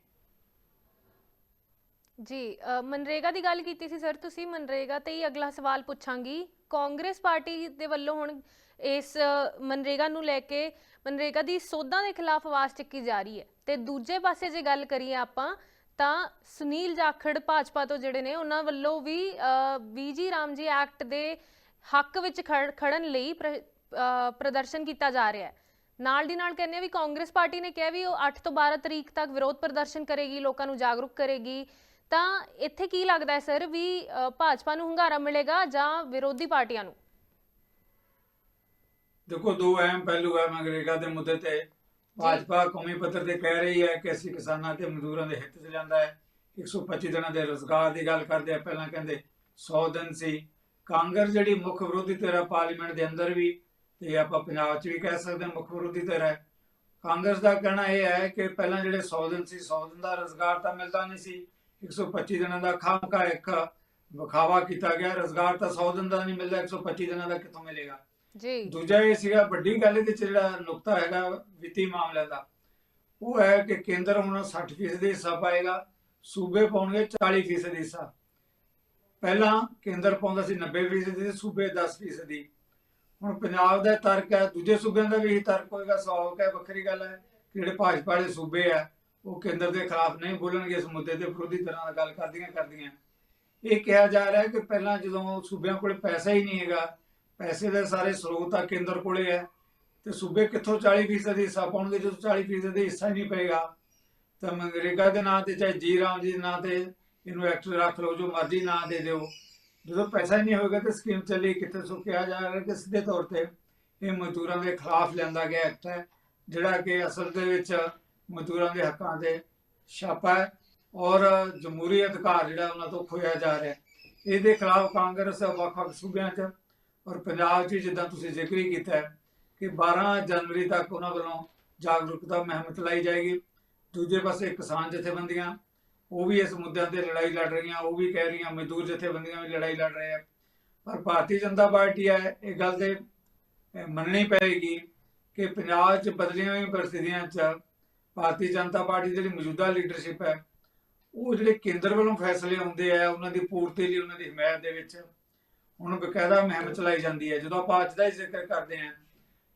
A: ਜੀ ਮਨਰੇਗਾ ਦੀ ਗੱਲ ਕੀਤੀ ਸੀ ਸਰ ਤੁਸੀਂ, ਮਨਰੇਗਾ ਤੇ ਹੀ ਅਗਲਾ ਸਵਾਲ ਪੁੱਛਾਂਗੀ। ਕਾਂਗਰਸ ਪਾਰਟੀ ਦੇ ਵੱਲੋਂ ਹੁਣ ਇਸ ਮਨਰੇਗਾ ਨੂੰ ਲੈ ਕੇ ਮਨਰੇਗਾ ਦੀ ਸੋਧਾਂ ਦੇ ਖਿਲਾਫ ਆਵਾਜ਼ ਚੱਕੀ ਜਾ ਰਹੀ ਹੈ। ਤੇ ਦੂਜੇ ਪਾਸੇ ਜੇ ਗੱਲ ਕਰੀਏ ਆਪਾਂ, ਤਾਂ ਸੁਨੀਲ ਜਾਖੜ ਭਾਜਪਾ ਤੋਂ ਜਿਹੜੇ ਨੇ, ਉਹਨਾਂ ਵੱਲੋਂ ਵੀ ਵੀਜੀ ਰਾਮ ਜੀ ਐਕਟ ਦੇ ਹੱਕ ਵਿੱਚ ਖੜ- ਖੜਨ ਲਈ ਪ੍ਰਦਰਸ਼ਨ ਕੀਤਾ ਜਾ ਰਿਹਾ ਹੈ। ਨਾਲ ਦੀ ਨਾਲ ਕਹਿੰਦੇ ਆ ਵੀ ਕਾਂਗਰਸ ਪਾਰਟੀ ਨੇ ਕਿਹਾ ਵੀ ਉਹ 8 ਤੋਂ 12 ਤਰੀਕ ਤੱਕ ਵਿਰੋਧ ਪ੍ਰਦਰਸ਼ਨ ਕਰੇਗੀ ਲੋਕਾਂ ਨੂੰ ਜਾਗਰੂਕ ਕਰੇਗੀ। ਤਾਂ ਇੱਥੇ ਕੀ ਲੱਗਦਾ ਹੈ ਸਰ ਵੀ ਭਾਜਪਾ ਨੂੰ ਹੁੰਗਾਰਾ ਮਿਲੇਗਾ ਜਾਂ ਵਿਰੋਧੀ ਪਾਰਟੀਆਂ ਨੂੰ?
B: ਦੇਖੋ ਦੋ ਅਹਿਮ ਪਹਿਲੂ ਹੈ ਮਗਰੇਗਾ ਦੇ ਮੁੱਦੇ ਤੇ। ਭਾਜਪਾ ਕੌਮੀ ਪੱਧਰ ਤੇ ਕਹਿ ਰਹੀ ਹੈ ਕਿ ਅਸੀਂ ਕਿਸਾਨਾਂ ਤੇ ਮਜ਼ਦੂਰਾਂ ਦੇ ਹਿੱਤ 'ਚ ਜਾਂਦਾ ਹੈ। 125 ਦਿਨਾਂ ਦੇ ਰੋਜ਼ਗਾਰ ਦੀ ਗੱਲ ਕਰਦੇ ਆ ਪਹਿਲਾਂ ਕਹਿੰਦੇ 100 ਦਿਨ ਸੀ। ਕਾਂਗਰਸ ਜਿਹੜੀ ਮੁੱਖ ਵਿਰੋਧੀ ਧਿਰ ਪਾਰਲੀਮੈਂਟ ਦੇ ਅੰਦਰ ਵੀ ਤੇ ਆਪਾਂ ਪੰਜਾਬ 'ਚ ਵੀ ਕਹਿ ਸਕਦੇ ਹਾਂ ਮੁੱਖ ਵਿਰੋਧੀ ਧਿਰ ਹੈ। ਕਾਂਗਰਸ ਦਾ ਕਹਿਣਾ ਇਹ ਹੈ ਕਿ ਪਹਿਲਾਂ ਜਿਹੜੇ 100 ਦਿਨ ਸੀ 100 ਦਿਨ ਦਾ ਰੋਜ਼ਗਾਰ ਤਾਂ ਮਿਲਦਾ ਨਹੀਂ ਸੀ। 125 ਦਿਨਾਂ ਦਾ ਖਾਮਕਾ ਇੱਕ ਵਿਖਾਵਾ ਕੀਤਾ ਗਿਆ। ਰੋਜ਼ਗਾਰ ਤਾਂ 100 ਦਿਨ ਦਾ ਨਹੀਂ ਮਿਲਦਾ 125 ਦਿਨਾਂ ਦਾ ਕਿੱਥੋਂ ਮਿਲੇਗਾ?
A: ਜੀ।
B: ਦੂਜਾ ਇਹ ਸੀਗਾ ਵੱਡੀ ਗੱਲ ਇਹਦੇ ਚ ਜਿਹੜਾ ਨੁਕਤਾ ਹੈਗਾ ਵਿੱਤੀ ਮਾਮਲਿਆਂ ਦਾ ਉਹ ਹੈ ਕਿ ਕੇਂਦਰ ਹੁਣ 60% ਦੇ ਹਿੱਸਾ ਪਾਏਗਾ ਸੂਬੇ ਪਾਉਣਗੇ 40% ਹਿੱਸਾ। ਪਹਿਲਾਂ ਕੇਂਦਰ ਪਾਉਂਦਾ ਸੀ 90% ਤੇ ਸੂਬੇ 10% ਦੀ ਹੁਣ ਪੰਜਾਬ ਦਾ ਤਰਕ ਹੈ, ਦੂਜੇ ਸੂਬਿਆਂ ਦਾ ਵੀ ਇਹੀ ਤਰਕ ਹੋਏਗਾ ਸਵਾਭਾਵਿਕ ਹੈ, ਵੱਖਰੀ ਗੱਲ ਹੈ ਜਿਹੜੇ ਭਾਜਪਾ ਦੇ ਸੂਬੇ ਆ ਉਹ ਕੇਂਦਰ ਦੇ ਖਿਲਾਫ ਨਹੀਂ ਬੋਲਣਗੇ, ਇਸ ਮੁੱਦੇ ਤੇ ਵਿਰੋਧੀ ਤਰ੍ਹਾਂ ਨਾਲ ਗੱਲ ਕਰਦੀਆਂ ਕਰਦੀਆਂ। ਇਹ ਕਿਹਾ ਜਾ ਰਿਹਾ ਕਿ ਪਹਿਲਾਂ ਜਦੋਂ ਸੂਬਿਆਂ ਕੋਲ ਪੈਸਾ ਹੀ ਨਹੀਂ ਹੈਗਾ, ਪੈਸੇ ਦੇ ਸਾਰੇ ਸਰੋਤ ਆ ਕੇਂਦਰ ਕੋਲੇ ਹੈ, ਤੇ ਸੂਬੇ ਕਿੱਥੋਂ 40% ਦੀ ਹਿੱਸਾ ਪਾਉਣਗੇ, ਜਦੋਂ 40% ਦੇ ਹਿੱਸਾ ਹੀ ਨਹੀਂ ਪਏਗਾ, ਤਾਂ ਮਨਰੇਗਾ ਦੇ ਨਾਂ ਤੇ, ਚਾਹੇ ਜੀ ਰਾਮ ਜੀ ਦੇ ਨਾਂ ਤੇ, ਇਹਨੂੰ ਐਕਟ ਰੱਖ ਲਓ, ਜੋ ਮਰਜ਼ੀ ਨਾਂ ਦੇ ਦਿਓ। ਜਦੋਂ ਪੈਸਾ ਹੀ ਨਹੀਂ ਹੋਏਗਾ ਤੇ ਸਕੀਮ ਚੱਲੀ, ਕਿੱਥੇ ਸੋ ਕਿਹਾ ਜਾ ਰਿਹਾ ਕਿ ਸਿੱਧੇ ਤੌਰ ਤੇ ਇਹ ਮਜ਼ਦੂਰਾਂ ਦੇ ਖਿਲਾਫ ਲਿਆਂਦਾ ਗਿਆ ਐਕਟ ਹੈ, ਜਿਹੜਾ ਕਿ ਅਸਲ ਦੇ ਵਿੱਚ ਮਜ਼ਦੂਰਾਂ ਦੇ ਹੱਕਾਂ ਦੇ ਛਾਪਾ ਹੈ ਔਰ ਜਮਹੂਰੀ ਅਧਿਕਾਰ ਜਿਹੜਾ ਉਹਨਾਂ ਤੋਂ ਖੋਇਆ ਜਾ ਰਿਹਾ ਇਹਦੇ ਖਿਲਾਫ ਕਾਂਗਰਸ ਵੱਖ-ਵੱਖ ਸੂਬਿਆਂ 'ਚ ਔਰ ਪੰਜਾਬ 'ਚ ਜਿੱਦਾਂ ਤੁਸੀਂ ਜ਼ਿਕਰ ਹੀ ਕੀਤਾ ਕਿ 12 ਜਨਵਰੀ ਤੱਕ ਉਹਨਾਂ ਵੱਲੋਂ ਜਾਗਰੂਕਤਾ ਮੁਹਿੰਮ ਚਲਾਈ ਜਾਏਗੀ। ਦੂਜੇ ਪਾਸੇ ਕਿਸਾਨ ਜਥੇਬੰਦੀਆਂ ਉਹ ਵੀ ਇਸ ਮੁੱਦਿਆਂ ਤੇ ਲੜਾਈ ਲੜ ਰਹੀਆਂ, ਉਹ ਵੀ ਕਹਿ ਰਹੀਆਂ, ਮਜ਼ਦੂਰ ਜਥੇਬੰਦੀਆਂ ਵੀ ਲੜਾਈ ਲੜ ਰਹੇ ਆ। ਪਰ ਭਾਰਤੀ ਜਨਤਾ ਪਾਰਟੀ ਹੈ ਇਹ ਗੱਲ ਦੇ ਮੰਨਣੀ ਪਏਗੀ ਕਿ ਪੰਜਾਬ 'ਚ ਬਦਲੀਆਂ ਹੋਈਆਂ ਪਰਿਸਥਿਤੀਆਂ 'ਚ ਭਾਰਤੀ ਜਨਤਾ ਪਾਰਟੀ ਜਿਹੜੀ ਮੌਜੂਦਾ ਲੀਡਰਸ਼ਿਪ ਹੈ, ਉਹ ਜਿਹੜੇ ਕੇਂਦਰ ਵੱਲੋਂ ਫੈਸਲੇ ਹੁੰਦੇ ਆ, ਉਹਨਾਂ ਦੀ ਪੂਰਤੀ ਲਈ, ਉਹਨਾਂ ਦੀ ਹਮਾਇਤ ਦੇ ਵਿੱਚ ਹੁਣ ਬਕਾਇਦਾ ਮਹਿੰਮ ਚਲਾਈ ਜਾਂਦੀ ਹੈ। ਜਦੋਂ ਆਪਾਂ ਅੱਜ ਦਾ ਹੀ ਜ਼ਿਕਰ ਕਰਦੇ ਆ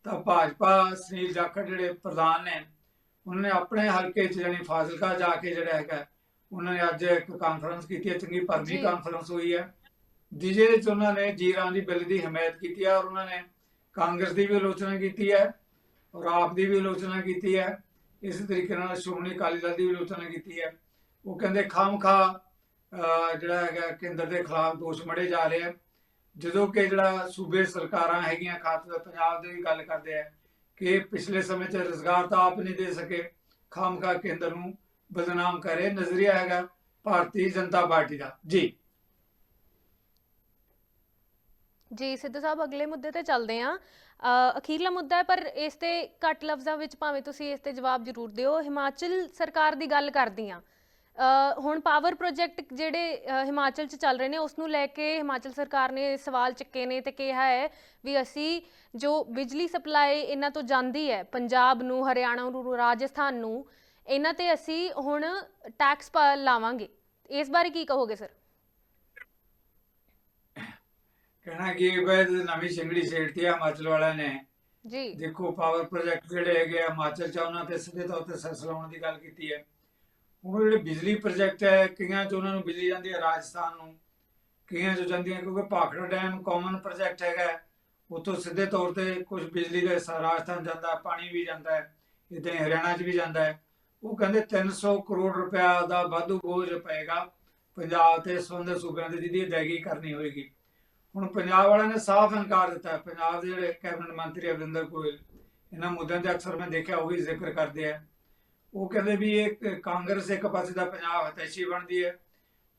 B: ਤਾਂ ਭਾਜਪਾ, ਸੁਨੀਲ ਜਾਖੜ ਜਿਹੜੇ ਪ੍ਰਧਾਨ ਨੇ, ਉਹਨਾਂ ਨੇ ਆਪਣੇ ਹਲਕੇ 'ਚ ਜਾਨੀ ਫਾਜ਼ਿਲਕਾ ਜਾ ਕੇ ਜਿਹੜਾ ਹੈਗਾ ਉਹਨਾਂ ਨੇ ਅੱਜ ਇੱਕ ਕਾਨਫਰੰਸ ਕੀਤੀ ਹੈ ਚੰਗੀ ਭਰਵੀਂ। ਕਾਨਫਰੰਸ ਹੋਈ ਹੈ। ਜਿਹਦੇ ਵਿੱਚ ਉਹਨਾਂ ਨੇ ਜੀ ਰਾਮ ਦੀ ਬਿੱਲ ਦੀ ਹਮਾਇਤ ਕੀਤੀ ਹੈ ਔਰ ਉਹਨਾਂ ਨੇ ਕਾਂਗਰਸ ਦੀ ਵੀ ਆਲੋਚਨਾ ਕੀਤੀ ਹੈ ਔਰ ਆਪ ਦੀ ਵੀ ਆਲੋਚਨਾ ਕੀਤੀ ਹੈ। ਇਸੇ ਤਰੀਕੇ ਨਾਲ ਸ਼੍ਰੋਮਣੀ ਅਕਾਲੀ ਦਲ ਦੀ ਵੀ ਆਲੋਚਨਾ ਕੀਤੀ ਹੈ। ਉਹ ਕਹਿੰਦੇ ਖਾਮਖਾ ਜਿਹੜਾ ਹੈਗਾ ਕੇਂਦਰ ਦੇ ਖਿਲਾਫ ਦੋਸ਼ ਮੜੇ ਜਾ ਰਹੇ ਆ ਜਦੋਂ ਕਿ ਜਿਹੜਾ ਸੂਬੇ ਸਰਕਾਰਾਂ ਹੈਗੀਆਂ ਖਾਸ ਤੇ ਪੰਜਾਬ ਦੀ ਵੀ ਗੱਲ ਕਰਦੇ ਆ ਕਿ ਪਿਛਲੇ ਸਮੇਂ 'ਚ ਰੁਜ਼ਗਾਰ ਤਾਂ ਆਪ ਨਹੀਂ ਦੇ ਸਕੇ। ਖਾਮਖਾ ਕੇਂਦਰ ਨੂੰ ਬਦਨਾਮ ਕਰੇ ਨਜ਼ਰੀਆ ਹੈਗਾ ਭਾਰਤੀ ਜਨਤਾ ਪਾਰਟੀ ਦਾ। ਜੀ।
A: ਜੀ ਸਿੱਧੂ ਸਾਹਿਬ ਅਗਲੇ ਮੁੱਦੇ ਤੇ ਚੱਲਦੇ ਹਾਂ। ਅਖੀਰਲਾ ਮੁੱਦਾ ਹੈ ਪਰ ਇਸ ਤੇ ਘੱਟ ਲਫ਼ਜ਼ਾਂ ਵਿੱਚ ਭਾਵੇਂ ਤੁਸੀਂ ਇਸ ਤੇ ਜਵਾਬ ਜ਼ਰੂਰ ਦਿਓ। ਹਿਮਾਚਲ ਸਰਕਾਰ ਦੀ ਗੱਲ ਕਰਦੀ ਹਾਂ। ਅ, ਹੁਣ ਪਾਵਰ ਪ੍ਰੋਜੈਕਟ ਜਿਹੜੇ ਹਿਮਾਚਲ 'ਚ ਚੱਲ ਰਹੇ ਨੇ ਉਸ ਨੂੰ ਲੈ ਕੇ ਹਿਮਾਚਲ ਸਰਕਾਰ ਨੇ ਸਵਾਲ ਚੱਕੇ ਨੇ ਤੇ ਕਿਹਾ ਹੈ ਵੀ ਅਸੀਂ ਜੋ ਬਿਜਲੀ ਸਪਲਾਈ ਇਹਨਾਂ ਤੋਂ ਜਾਂਦੀ ਹੈ ਪੰਜਾਬ ਨੂੰ ਹਰਿਆਣਾ ਨੂੰ ਰਾਜਸਥਾਨ ਨੂੰ ਇਹਨਾਂ ਤੇ ਅਸੀਂ ਹੁਣ ਟੈਕਸ ਲਾਵਾਂਗੇ। ਇਸ ਬਾਰੇ ਕੀ ਕਹੋਗੇ ਸਰ
B: ਕਹਿਣਾ ਕਿ ਬਈ ਨਵੀਂ ਸਿੰਗੜੀ ਛੇੜਤੀ ਹੈ ਹਿਮਾਚਲ ਵਾਲਿਆਂ ਨੇ।
A: ਜੀ।
B: ਦੇਖੋ ਪਾਵਰ ਪ੍ਰੋਜੈਕਟ ਜਿਹੜੇ ਹੈਗੇ ਆ ਹਿਮਾਚਲ ਚ ਆ, ਉਹਨਾਂ ਤੇ ਸਿੱਧੇ ਤੌਰ ਤੇ ਸੈਸ ਲਾਉਣ ਦੀ ਗੱਲ ਕੀਤੀ ਹੈ। ਉਹ ਜਿਹੜੇ ਬਿਜਲੀ ਪ੍ਰੋਜੈਕਟ ਹੈ ਕਈਆਂ ਚ ਉਹਨਾਂ ਨੂੰ ਬਿਜਲੀ ਜਾਂਦੀ ਹੈ ਰਾਜਸਥਾਨ ਨੂੰ ਕਈਆਂ ਚ ਜਾਂਦੀ ਹੈ ਕਿਉਂਕਿ ਭਾਖੜਾ ਡੈਮ ਕਾਮਨ ਪ੍ਰੋਜੈਕਟ ਹੈਗਾ। ਉੱਥੋਂ ਸਿੱਧੇ ਤੌਰ ਤੇ ਕੁਝ ਬਿਜਲੀ ਦਾ ਰਾਜਸਥਾਨ ਜਾਂਦਾ ਪਾਣੀ ਵੀ ਜਾਂਦਾ ਹੈ ਇਦਾਂ ਹਰਿਆਣਾ ਚ ਵੀ ਜਾਂਦਾ ਹੈ। ਉਹ ਕਹਿੰਦੇ 300 ਕਰੋੜ ਰੁਪਇਆ ਦਾ ਵਾਧੂ ਬੋਝ ਪਏਗਾ। ਪੰਜਾਬ ਤੇ ਸੰਬੰਧਿਤ ਸੂਬਿਆਂ ਦੇ ਜਿਹਦੀ ਅਦਾਇਗੀ ਕਰਨੀ ਹੋਏਗੀ। ਹੁਣ ਪੰਜਾਬ ਵਾਲਿਆਂ ਨੇ ਸਾਫ਼ ਇਨਕਾਰ ਦਿੱਤਾ। ਪੰਜਾਬ ਦੇ ਜਿਹੜੇ ਕੈਬਨਿਟ ਮੰਤਰੀ ਅਵਿੰਦਰ ਗੋਇਲ, ਇਹਨਾਂ ਮੁੱਦਿਆਂ ਤੇ ਅਕਸਰ ਮੈਂ ਦੇਖਿਆ, ਉਹ ਵੀ ਜ਼ਿਕਰ ਕਰਦੇ ਆ। ਉਹ ਕਹਿੰਦੇ ਵੀ ਇਹ ਕਾਂਗਰਸ ਇੱਕ ਪਾਸੇ ਦਾ ਪੰਜਾਬ ਹਤੈਸ਼ੀ ਬਣਦੀ ਹੈ।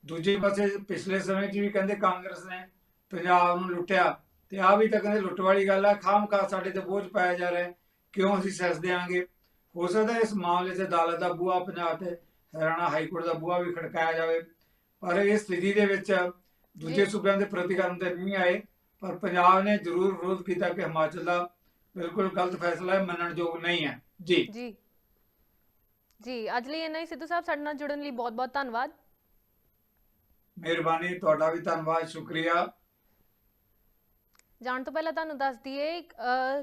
B: ਦੂਜੇ ਪਾਸੇ ਪਿਛਲੇ ਸਮੇਂ 'ਚ ਵੀ ਕਹਿੰਦੇ ਕਾਂਗਰਸ ਨੇ ਪੰਜਾਬ ਨੂੰ ਲੁੱਟਿਆ। ਤੇ ਆ ਵੀ ਤਾਂ ਕਹਿੰਦੇ ਲੁੱਟ ਵਾਲੀ ਗੱਲ ਆ। ਖਾਮ ਖਾ ਸਾਡੇ ਤੇ ਬੋਝ ਪਾਇਆ ਜਾ ਰਿਹਾ ਕਿਉਂ ਅਸੀਂ ਸੈਸ ਦੇਾਂਗੇ ਹੋ ਸਕਦਾ ਇਸ ਮਾਮਲੇ 'ਚ ਅਦਾਲਤ ਦਾ ਬੂਹਾ ਪੰਜਾਬ ਤੇ ਹਰਿਆਣਾ ਹਾਈ ਕੋਰਟ ਦਾ ਬੂਹਾ ਵੀ ਖੜਕਾਇਆ ਜਾਵੇ। ਪਰ ਇਸ ਸਥਿਤੀ ਦੇ ਵਿੱਚ ਦੂਜੇ। ਸੂਬਿਆਂ ਦੇ ਪ੍ਰਤੀਕਰਮ ਤੇ ਨਹੀਂ ਆਏ। ਪਰ ਪੰਜਾਬ ਨੇ ਜ਼ਰੂਰ ਵਿਰੋਧ ਕੀਤਾ ਕਿ ਹਿਮਾਚਲ ਦਾ ਬਿਲਕੁਲ ਗਲਤ ਫੈਸਲਾ ਹੈ ਮੰਨਣਯੋਗ ਨਹੀਂ ਹੈ। ਜੀ।
A: ਜੀ। ਜੀ ਅੱਜ ਲਈ ਇੰਨਾ ਹੀ। ਸਿੱਧੂ ਸਾਹਿਬ ਸਾਡੇ ਨਾਲ ਜੁੜਨ ਲਈ ਬਹੁਤ-ਬਹੁਤ ਧੰਨਵਾਦ।
B: ਮਿਹਰਬਾਨੀ ਤੁਹਾਡਾ ਵੀ ਧੰਨਵਾਦ ਸ਼ੁਕਰੀਆ।
A: ਜਾਣ ਤੋਂ ਪਹਿਲਾਂ ਤੁਹਾਨੂੰ ਦੱਸ ਦਈਏ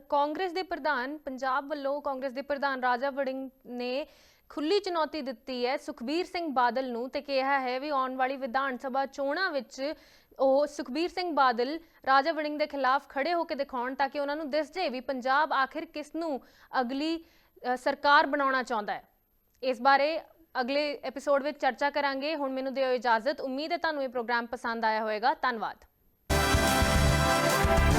A: ਕਾਂਗਰਸ ਦੇ ਪ੍ਰਧਾਨ, ਪੰਜਾਬ ਵੱਲੋਂ ਕਾਂਗਰਸ ਦੇ ਪ੍ਰਧਾਨ ਰਾਜਾ ਵੜਿੰਗ ਨੇ ਖੁੱਲੀ ਚੁਣੌਤੀ ਦਿੱਤੀ ਹੈ। ਸੁਖਬੀਰ ਸਿੰਘ ਬਾਦਲ ਨੂੰ ਤੇ ਕਿਹਾ ਹੈ ਵੀ ਆਉਣ ਵਾਲੀ ਵਿਧਾਨ ਸਭਾ ਚੋਣਾਂ ਵਿੱਚ ਉਹ ਸੁਖਬੀਰ ਸਿੰਘ ਬਾਦਲ ਰਾਜਾ ਵੜਿੰਗ ਦੇ ਖਿਲਾਫ ਖੜੇ ਹੋ ਕੇ ਦਿਖਾਉਣ ਤਾਂ ਕਿ ਉਹਨਾਂ ਨੂੰ ਦਿਸ ਜੇ ਵੀ ਪੰਜਾਬ ਆਖਿਰ ਕਿਸ ਨੂੰ ਅਗਲੀ ਸਰਕਾਰ ਬਣਾਉਣਾ ਚਾਹੁੰਦਾ ਹੈ। ਇਸ ਬਾਰੇ ਅਗਲੇ ਐਪੀਸੋਡ ਵਿੱਚ ਚਰਚਾ ਕਰਾਂਗੇ। ਹੁਣ ਮੈਨੂੰ ਦਿਓ ਇਜਾਜ਼ਤ। ਉਮੀਦ ਹੈ ਤੁਹਾਨੂੰ ਇਹ ਪ੍ਰੋਗਰਾਮ ਪਸੰਦ ਆਇਆ ਹੋਵੇਗਾ। ਧੰਨਵਾਦ। Thank you.